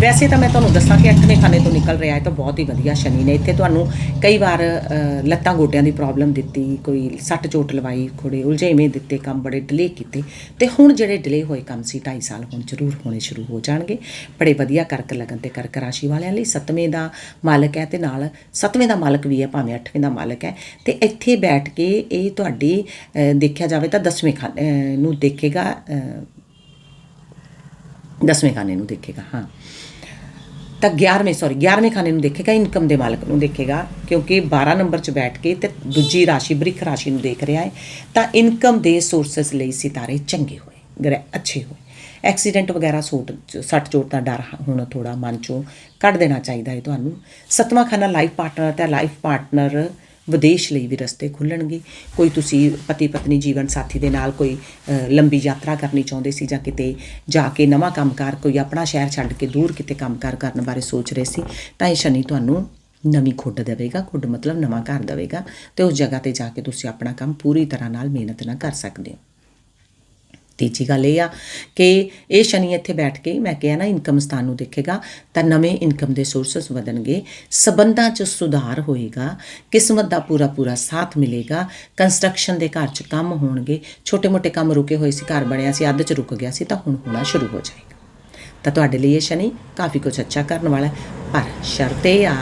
S1: ਵੈਸੇ ਤਾਂ ਮੈਂ ਤੁਹਾਨੂੰ ਦੱਸਾਂ ਕਿ ਅੱਠਵੇਂ ਖਾਨੇ ਤੋਂ ਨਿਕਲ ਰਿਹਾ ਹੈ ਤਾਂ ਬਹੁਤ ਹੀ ਵਧੀਆ ਸ਼ਨੀ ਨੇ। ਇੱਥੇ ਤੁਹਾਨੂੰ ਕਈ ਵਾਰ ਲੱਤਾਂ ਗੋਡਿਆਂ ਦੀ ਪ੍ਰੋਬਲਮ ਦਿੱਤੀ, ਕੋਈ ਸੱਟ ਚੋਟ ਲਵਾਈ ਥੋੜੇ ਉਲਝੇਵੇਂ ਦਿੱਤੇ, ਕੰਮ ਬੜੇ ਡਿਲੇ ਕੀਤੇ। ਤੇ ਹੁਣ ਜਿਹੜੇ ਡਿਲੇ ਹੋਏ ਕੰਮ ਸੀ 2.5 ਸਾਲ ਹੁਣ ਜ਼ਰੂਰ ਹੋਣੇ ਸ਼ੁਰੂ ਹੋ ਜਾਣਗੇ। ਬੜੇ ਵਧੀਆ ਕਰਕ ਲਗਨ ਤੇ ਕਰਕ ਰਾਸ਼ੀ ਵਾਲਿਆਂ ਲਈ 7ਵੇਂ ਦਾ ਮਾਲਕ ਹੈ ਤੇ ਨਾਲ 7ਵੇਂ ਦਾ ਮਾਲਕ ਵੀ ਹੈ, ਭਾਵੇਂ ਅੱਠਵੇਂ ਦਾ ਮਾਲਕ ਹੈ। ਤੇ ਇੱਥੇ ਬੈਠ ਕੇ ਇਹ ਤੁਹਾਡੀ ਦੇਖਿਆ ਜਾਵੇ ਤਾਂ 10ਵੇਂ ਖਾਨੇ ਨੂੰ ਦੇਖੇਗਾ ਦਸਵੇਂ ਖਾਨੇ ਨੂੰ ਦੇਖੇਗਾ, ਹਾਂ। ਤਾਂ 11ਵੇਂ ਸੌਰੀ 11ਵੇਂ ਖਾਨੇ ਨੂੰ ਦੇਖੇਗਾ ਇਨਕਮ ਦੇ ਮਾਲਕ ਨੂੰ ਦੇਖੇਗਾ, ਕਿਉਂਕਿ 12 ਨੰਬਰ 'ਚ ਬੈਠ ਕੇ ਤੇ ਦੂਜੀ ਰਾਸ਼ੀ, ਬ੍ਰਿਖ ਰਾਸ਼ੀ ਨੂੰ ਦੇਖ ਰਿਹਾ ਹੈ, ਤਾਂ ਇਨਕਮ ਦੇ ਸੋਰਸਸ ਲਈ ਸਿਤਾਰੇ ਚੰਗੇ ਹੋਏ ਗ੍ਰਹਿ ਅੱਛੇ ਹੋਏ। ਐਕਸੀਡੈਂਟ ਵਗੈਰਾ ਸੋਟ, ਸੱਟ ਚੋਟ ਦਾ ਡਰ ਹੁਣ ਥੋੜਾ ਮਨ ਚੋਂ ਕੱਢ ਦੇਣਾ ਚਾਹੀਦਾ ਹੈ ਤੁਹਾਨੂੰ। ਸੱਤਵਾਂ ਖਾਨਾ ਲਾਈਫ ਪਾਰਟਨਰ ਤੇ ਲਾਈਫ ਪਾਰਟਨਰ ਵਿਦੇਸ਼ ਲਈ ਵੀ ਰਸਤੇ ਖੁੱਲਣਗੇ। ਕੋਈ ਤੁਸੀਂ ਪਤੀ ਪਤਨੀ ਜੀਵਨ ਸਾਥੀ ਦੇ ਨਾਲ ਕੋਈ ਲੰਬੀ ਯਾਤਰਾ ਕਰਨੀ ਚਾਹੁੰਦੇ ਸੀ ਜਾਂ ਕਿਤੇ ਜਾ ਕੇ ਨਵਾਂ ਕੰਮਕਾਰ, ਕੋਈ ਆਪਣਾ ਸ਼ਹਿਰ ਛੱਡ ਕੇ ਦੂਰ ਕਿਤੇ ਕੰਮਕਾਰ ਕਰਨ ਬਾਰੇ ਸੋਚ ਰਹੇ ਸੀ, ਤਾਂ ਇਹ ਸ਼ਨੀ ਤੁਹਾਨੂੰ ਨਵੀਂ ਖੁੱਡ ਦੇਵੇਗਾ। ਖੁੱਡ ਮਤਲਬ ਨਵਾਂ ਘਰ ਦੇਵੇਗਾ ਤੇ ਉਸ ਜਗ੍ਹਾ ਤੇ ਜਾ ਕੇ ਤੁਸੀਂ ਆਪਣਾ ਕੰਮ ਪੂਰੀ ਤਰ੍ਹਾਂ ਨਾਲ ਮਿਹਨਤ ਨਾਲ ਕਰ ਸਕਦੇ ਹੋ। ਤੀਜੀ ਗੱਲ ਇਹ ਆ ਕਿ ਇਹ ਸ਼ਨੀ ਇੱਥੇ ਬੈਠ ਕੇ, ਮੈਂ ਕਿਹਾ ਨਾ ਇਨਕਮ ਸਥਾਨ ਨੂੰ ਦੇਖੇਗਾ, ਤਾਂ ਨਵੇਂ ਇਨਕਮ ਦੇ ਸੋਰਸਸ ਵਧਣਗੇ, ਸਬੰਧਾਂ 'ਚ ਸੁਧਾਰ ਹੋਏਗਾ, ਕਿਸਮਤ ਦਾ ਪੂਰਾ ਪੂਰਾ ਸਾਥ ਮਿਲੇਗਾ, ਕੰਸਟਰਕਸ਼ਨ ਦੇ ਘਰ 'ਚ ਕੰਮ ਹੋਣਗੇ, ਛੋਟੇ-ਮੋਟੇ ਕੰਮ ਰੁਕੇ ਹੋਏ ਸੀ, ਘਰ ਬਣਿਆ ਸੀ, ਅੱਧ 'ਚ ਰੁਕ ਗਿਆ ਸੀ, ਤਾਂ ਹੁਣ ਹੋਣਾ ਸ਼ੁਰੂ ਹੋ ਜਾਏਗਾ। ਤਾਂ ਤੁਹਾਡੇ ਲਈ ਇਹ ਸ਼ਨੀ ਕਾਫੀ ਕੁਝ ਅੱਛਾ ਕਰਨ ਵਾਲਾ ਹੈ, ਪਰ ਸ਼ਰਤ ਇਹ ਆ,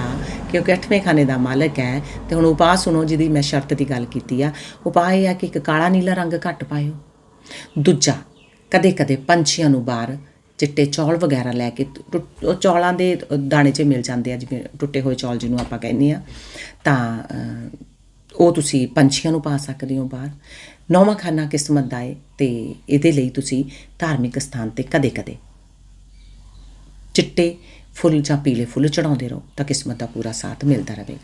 S1: ਕਿਉਂਕਿ ਅੱਠਵੇਂ ਖਾਨੇ ਦਾ ਮਾਲਕ ਹੈ, ਤੇ ਹੁਣ ਉਪਾਅ ਸੁਣੋ ਜਿਹਦੀ ਮੈਂ ਸ਼ਰਤ ਦੀ ਗੱਲ ਕੀਤੀ ਆ, ਉਪਾਅ ਇਹ ਆ ਕਿ ਇੱਕ ਕਾਲਾ ਨੀਲਾ ਰੰਗ ਘੱਟ ਪਾਇਓ। ਦੂਜਾ, ਕਦੇ ਕਦੇ ਪੰਛੀਆਂ ਨੂੰ ਬਾਹਰ ਚਿੱਟੇ ਚੌਲ ਵਗੈਰਾ ਲੈ ਕੇ ਟੁੱਟ- ਚੌਲਾਂ ਦੇ ਦਾਣੇ 'ਚ ਮਿਲ ਜਾਂਦੇ ਆ, ਜਿਵੇਂ ਟੁੱਟੇ ਹੋਏ ਚੌਲ ਜਿਹਨੂੰ ਆਪਾਂ ਕਹਿੰਦੇ ਆ, ਤਾਂ ਉਹ ਤੁਸੀਂ ਪੰਛੀਆਂ ਨੂੰ ਪਾ ਸਕਦੇ ਹੋ ਬਾਹਰ। ਨੌਵਾਂ ਖਾਨਾ ਕਿਸਮਤ ਦਾ ਹੈ ਤੇ ਇਹਦੇ ਲਈ ਤੁਸੀਂ ਧਾਰਮਿਕ ਸਥਾਨ ਤੇ ਕਦੇ ਕਦੇ ਚਿੱਟੇ ਫੁੱਲ ਜਾਂ ਪੀਲੇ ਫੁੱਲ ਚੜਾਉਂਦੇ ਰਹੋ ਤਾਂ ਕਿਸਮਤ ਦਾ ਪੂਰਾ ਸਾਥ ਮਿਲਦਾ ਰਹੇਗਾ।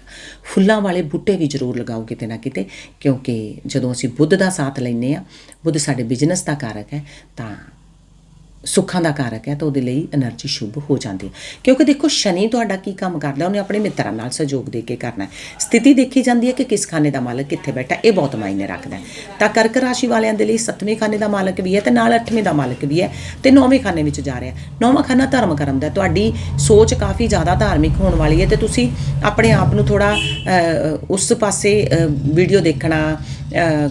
S1: ਫੁੱਲਾਂ ਵਾਲੇ ਬੂਟੇ ਵੀ ਜ਼ਰੂਰ ਲਗਾਓ ਕਿਤੇ ਨਾ ਕਿਤੇ, ਕਿਉਂਕਿ ਜਦੋਂ ਅਸੀਂ ਬੁੱਧ ਦਾ ਸਾਥ ਲੈਨੇ ਆ ਬੁੱਧ ਸਾਡੇ ਬਿਜ਼ਨਸ ਦਾ ਕਾਰਕ ਹੈ, ਤਾਂ ਸੁੱਖਾਂ ਦਾ ਕਾਰਕ ਹੈ ਤਾਂ ਉਹਦੇ ਲਈ એનર્ਜੀ ਸ਼ੁਭ ਹੋ ਜਾਂਦੀ ਹੈ। ਕਿਉਂਕਿ ਦੇਖੋ, ਸ਼ਨੀ ਤੁਹਾਡਾ ਕੀ ਕੰਮ ਕਰਦਾ ਉਹਨੇ ਆਪਣੇ ਮਿੱਤਰਾਂ ਨਾਲ ਸਹਿਯੋਗ ਦੇ ਕੇ ਕਰਨਾ ਸਥਿਤੀ ਦੇਖੀ ਜਾਂਦੀ ਹੈ ਕਿ ਕਿਸ ਖਾਨੇ ਦਾ ਮਾਲਕ ਕਿੱਥੇ ਬੈਠਾ, ਇਹ ਬਹੁਤ ਮਾਇਨੇ ਰੱਖਦਾ ਤਾਂ ਕਰਕ ਰਾਸ਼ੀ ਵਾਲਿਆਂ ਦੇ ਲਈ 7ਵੇਂ ਖਾਨੇ ਦਾ ਮਾਲਕ ਵੀ ਹੈ ਤੇ ਨਾਲ 8ਵੇਂ ਦਾ ਮਾਲਕ ਵੀ ਹੈ ਤੇ 9ਵੇਂ ਖਾਨੇ ਵਿੱਚ ਜਾ ਰਿਹਾ 9ਵਾਂ ਖਾਨਾ ਧਰਮ ਕਰਮ ਦਾ ਤੁਹਾਡੀ ਸੋਚ ਕਾਫੀ ਜ਼ਿਆਦਾ ਧਾਰਮਿਕ ਹੋਣ ਵਾਲੀ ਹੈ ਤੇ ਤੁਸੀਂ ਆਪਣੇ ਆਪ ਨੂੰ ਥੋੜਾ ਉਸ ਪਾਸੇ ਵੀਡੀਓ ਦੇਖਣਾ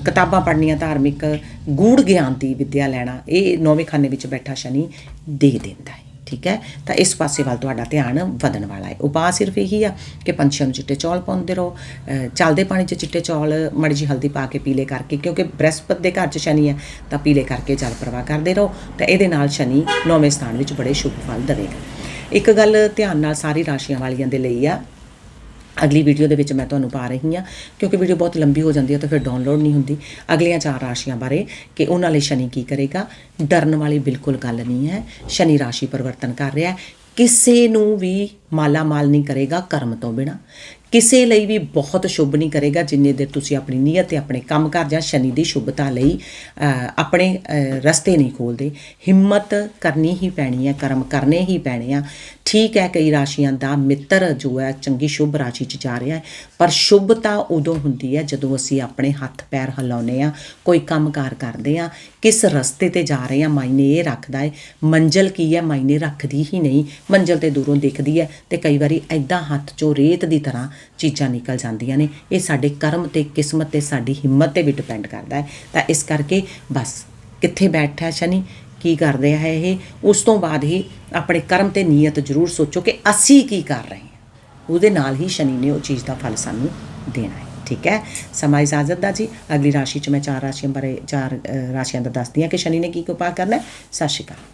S1: ਕਿਤਾਬਾਂ ਪੜ੍ਹਨੀਆਂ ਧਾਰਮਿਕ ਗੂੜ ਗਿਆਨ ਦੀ ਵਿੱਦਿਆ ਲੈਣਾ, ਇਹ ਨੌਵੇਂ ਖਾਨੇ ਵਿੱਚ ਬੈਠਾ ਸ਼ਨੀ ਦੇ ਦਿੰਦਾ ਹੈ, ਠੀਕ ਹੈ? ਤਾਂ ਇਸ ਪਾਸੇ ਵੱਲ ਤੁਹਾਡਾ ਧਿਆਨ ਵਧਣ ਵਾਲਾ ਹੈ। ਉਪਾਅ ਸਿਰਫ ਇਹੀ ਆ ਕਿ ਪੰਛੀਆਂ ਨੂੰ ਚਿੱਟੇ ਚੌਲ ਪਾਉਂਦੇ ਰਹੋ ਚੱਲਦੇ ਪਾਣੀ 'ਚ ਚਿੱਟੇ ਚੌਲ, ਮੜੀ ਜੀ ਹਲਦੀ ਪਾ ਕੇ ਪੀਲੇ ਕਰਕੇ, ਕਿਉਂਕਿ ਬ੍ਰਹਿਸਪਤ ਦੇ ਘਰ 'ਚ ਸ਼ਨੀ ਹੈ, ਤਾਂ ਪੀਲੇ ਕਰਕੇ ਜਲ ਪ੍ਰਵਾਹ ਕਰਦੇ ਰਹੋ। ਤਾਂ ਇਹਦੇ ਨਾਲ ਸ਼ਨੀ ਨੌਵੇਂ ਸਥਾਨ ਵਿੱਚ ਬੜੇ ਸ਼ੁਭ ਫਲ ਦੇਵੇਗਾ। ਇੱਕ ਗੱਲ ਧਿਆਨ ਨਾਲ ਸਾਰੀ ਰਾਸ਼ੀਆਂ ਵਾਲੀਆਂ ਦੇ ਲਈ ਆ ਅਗਲੀ ਵੀਡੀਓ ਦੇ ਵਿੱਚ ਮੈਂ ਤੁਹਾਨੂੰ ਪਾ ਰਹੀ ਹਾਂ। ਕਿਉਂਕਿ ਵੀਡੀਓ ਬਹੁਤ ਲੰਬੀ ਹੋ ਜਾਂਦੀ ਹੈ ਤਾਂ ਫਿਰ ਡਾਊਨਲੋਡ ਨਹੀਂ ਹੁੰਦੀ। ਅਗਲੀਆਂ ਚਾਰ ਰਾਸ਼ੀਆਂ ਬਾਰੇ ਕਿ ਉਹਨਾਂ ਲਈ ਸ਼ਨੀ ਕੀ ਕਰੇਗਾ, ਡਰਨ ਵਾਲੀ ਬਿਲਕੁਲ ਗੱਲ ਨਹੀਂ ਹੈ। ਸ਼ਨੀ ਰਾਸ਼ੀ ਪਰਿਵਰਤਨ ਕਰ ਰਿਹਾ ਹੈ। ਕਿਸੇ ਨੂੰ ਵੀ ਮਾਲਾ ਮਾਲ ਨਹੀਂ ਕਰੇਗਾ ਕਰਮ ਤੋਂ ਬਿਨਾ। ਕਿਸੇ ਲਈ ਵੀ ਬਹੁਤ ਸ਼ੁਭ ਨਹੀਂ ਕਰੇਗਾ, ਜਿੰਨੇ ਦੇਰ ਤੁਸੀਂ ਆਪਣੀ ਨੀਅਤ ਤੇ ਆਪਣੇ ਕੰਮ ਕਰ ਜਾਂ ਸ਼ਨੀ ਦੀ ਸ਼ੁਭਤਾ ਲਈ ਆਪਣੇ ਰਸਤੇ ਨਹੀਂ ਖੋਲਦੇ। ਹਿੰਮਤ ਕਰਨੀ ਹੀ ਪੈਣੀ ਹੈ, ਕਰਮ ਕਰਨੇ ਹੀ ਪੈਣੇ ਆ। ਠੀਕ ਹੈ, ਕਈ ਰਾਸ਼ੀਆਂ ਦਾ ਮਿੱਤਰ ਜੋ ਹੈ, ਚੰਗੀ ਸ਼ੁਭ ਰਾਸ਼ੀ 'ਚ ਜਾ ਰਿਹਾ ਹੈ। ਪਰ ਸ਼ੁਭਤਾ ਉਦੋਂ ਹੁੰਦੀ ਹੈ ਜਦੋਂ ਅਸੀਂ ਆਪਣੇ ਹੱਥ ਪੈਰ ਹਿਲਾਉਂਦੇ ਆ ਕੋਈ ਕੰਮਕਾਰ ਕਰਦੇ ਆ ਕਿਸ ਰਸਤੇ ਤੇ ਜਾ ਰਹੇ ਆ ਮਾਇਨੇ ਇਹ ਰੱਖਦਾ ਹੈ, ਮੰਜ਼ਲ ਕੀ ਹੈ, ਮਾਇਨੇ ਰੱਖਦੀ ਹੀ ਨਹੀਂ, ਮੰਜ਼ਲ ਤੇ ਦੂਰੋਂ ਦਿਖਦੀ ਹੈ ਤੇ ਕਈ ਵਾਰੀ ਐਦਾਂ ਹੱਥ 'ਚੋਂ ਰੇਤ ਦੀ ਤਰ੍ਹਾਂ ਚੀਜ਼ਾਂ ਨਿਕਲ ਜਾਂਦੀਆਂ ਨੇ। ਇਹ ਸਾਡੇ ਕਰਮ ਤੇ, ਕਿਸਮਤ ਤੇ, ਸਾਡੀ ਹਿੰਮਤ ਤੇ ਵੀ ਡਿਪੈਂਡ ਕਰਦਾ ਹੈ। ਤਾਂ ਇਸ ਕਰਕੇ ਬਸ ਕਿੱਥੇ ਬੈਠਾ ਸ਼ਨੀ? ਕੀ ਕਰ ਰਿਹਾ ਹੈ ਇਹ? ਉਸ ਤੋਂ ਬਾਅਦ ਹੀ ਆਪਣੇ ਕਰਮ ਤੇ ਨੀਅਤ ਜ਼ਰੂਰ ਸੋਚੋ ਕਿ ਅਸੀਂ ਕੀ ਕਰ ਰਹੇ ਹਾਂ। ਉਹਦੇ ਨਾਲ ਹੀ ਸ਼ਨੀ ਨੇ ਉਹ ਚੀਜ਼ ਦਾ ਫਲ ਸਾਨੂੰ ਦੇਣਾ ਹੈ। ਠੀਕ ਹੈ? ਸਮਾਂ ਇਜਾਜ਼ਤ ਦਾ ਜੀ। ਅਗਲੀ ਰਾਸ਼ੀ ਚ ਮੈਂ ਚਾਰ ਰਾਸ਼ੀਆਂ ਬਾਰੇ, ਚਾਰ ਰਾਸ਼ੀਆਂ ਦਾ ਦੱਸਦੀ ਹਾਂ ਕਿ ਸ਼ਨੀ ਨੇ ਕੀ ਉਪਾਅ ਕਰਨਾ ਹੈ। ਸਤਿ ਸ਼੍ਰੀ ਅਕਾਲ।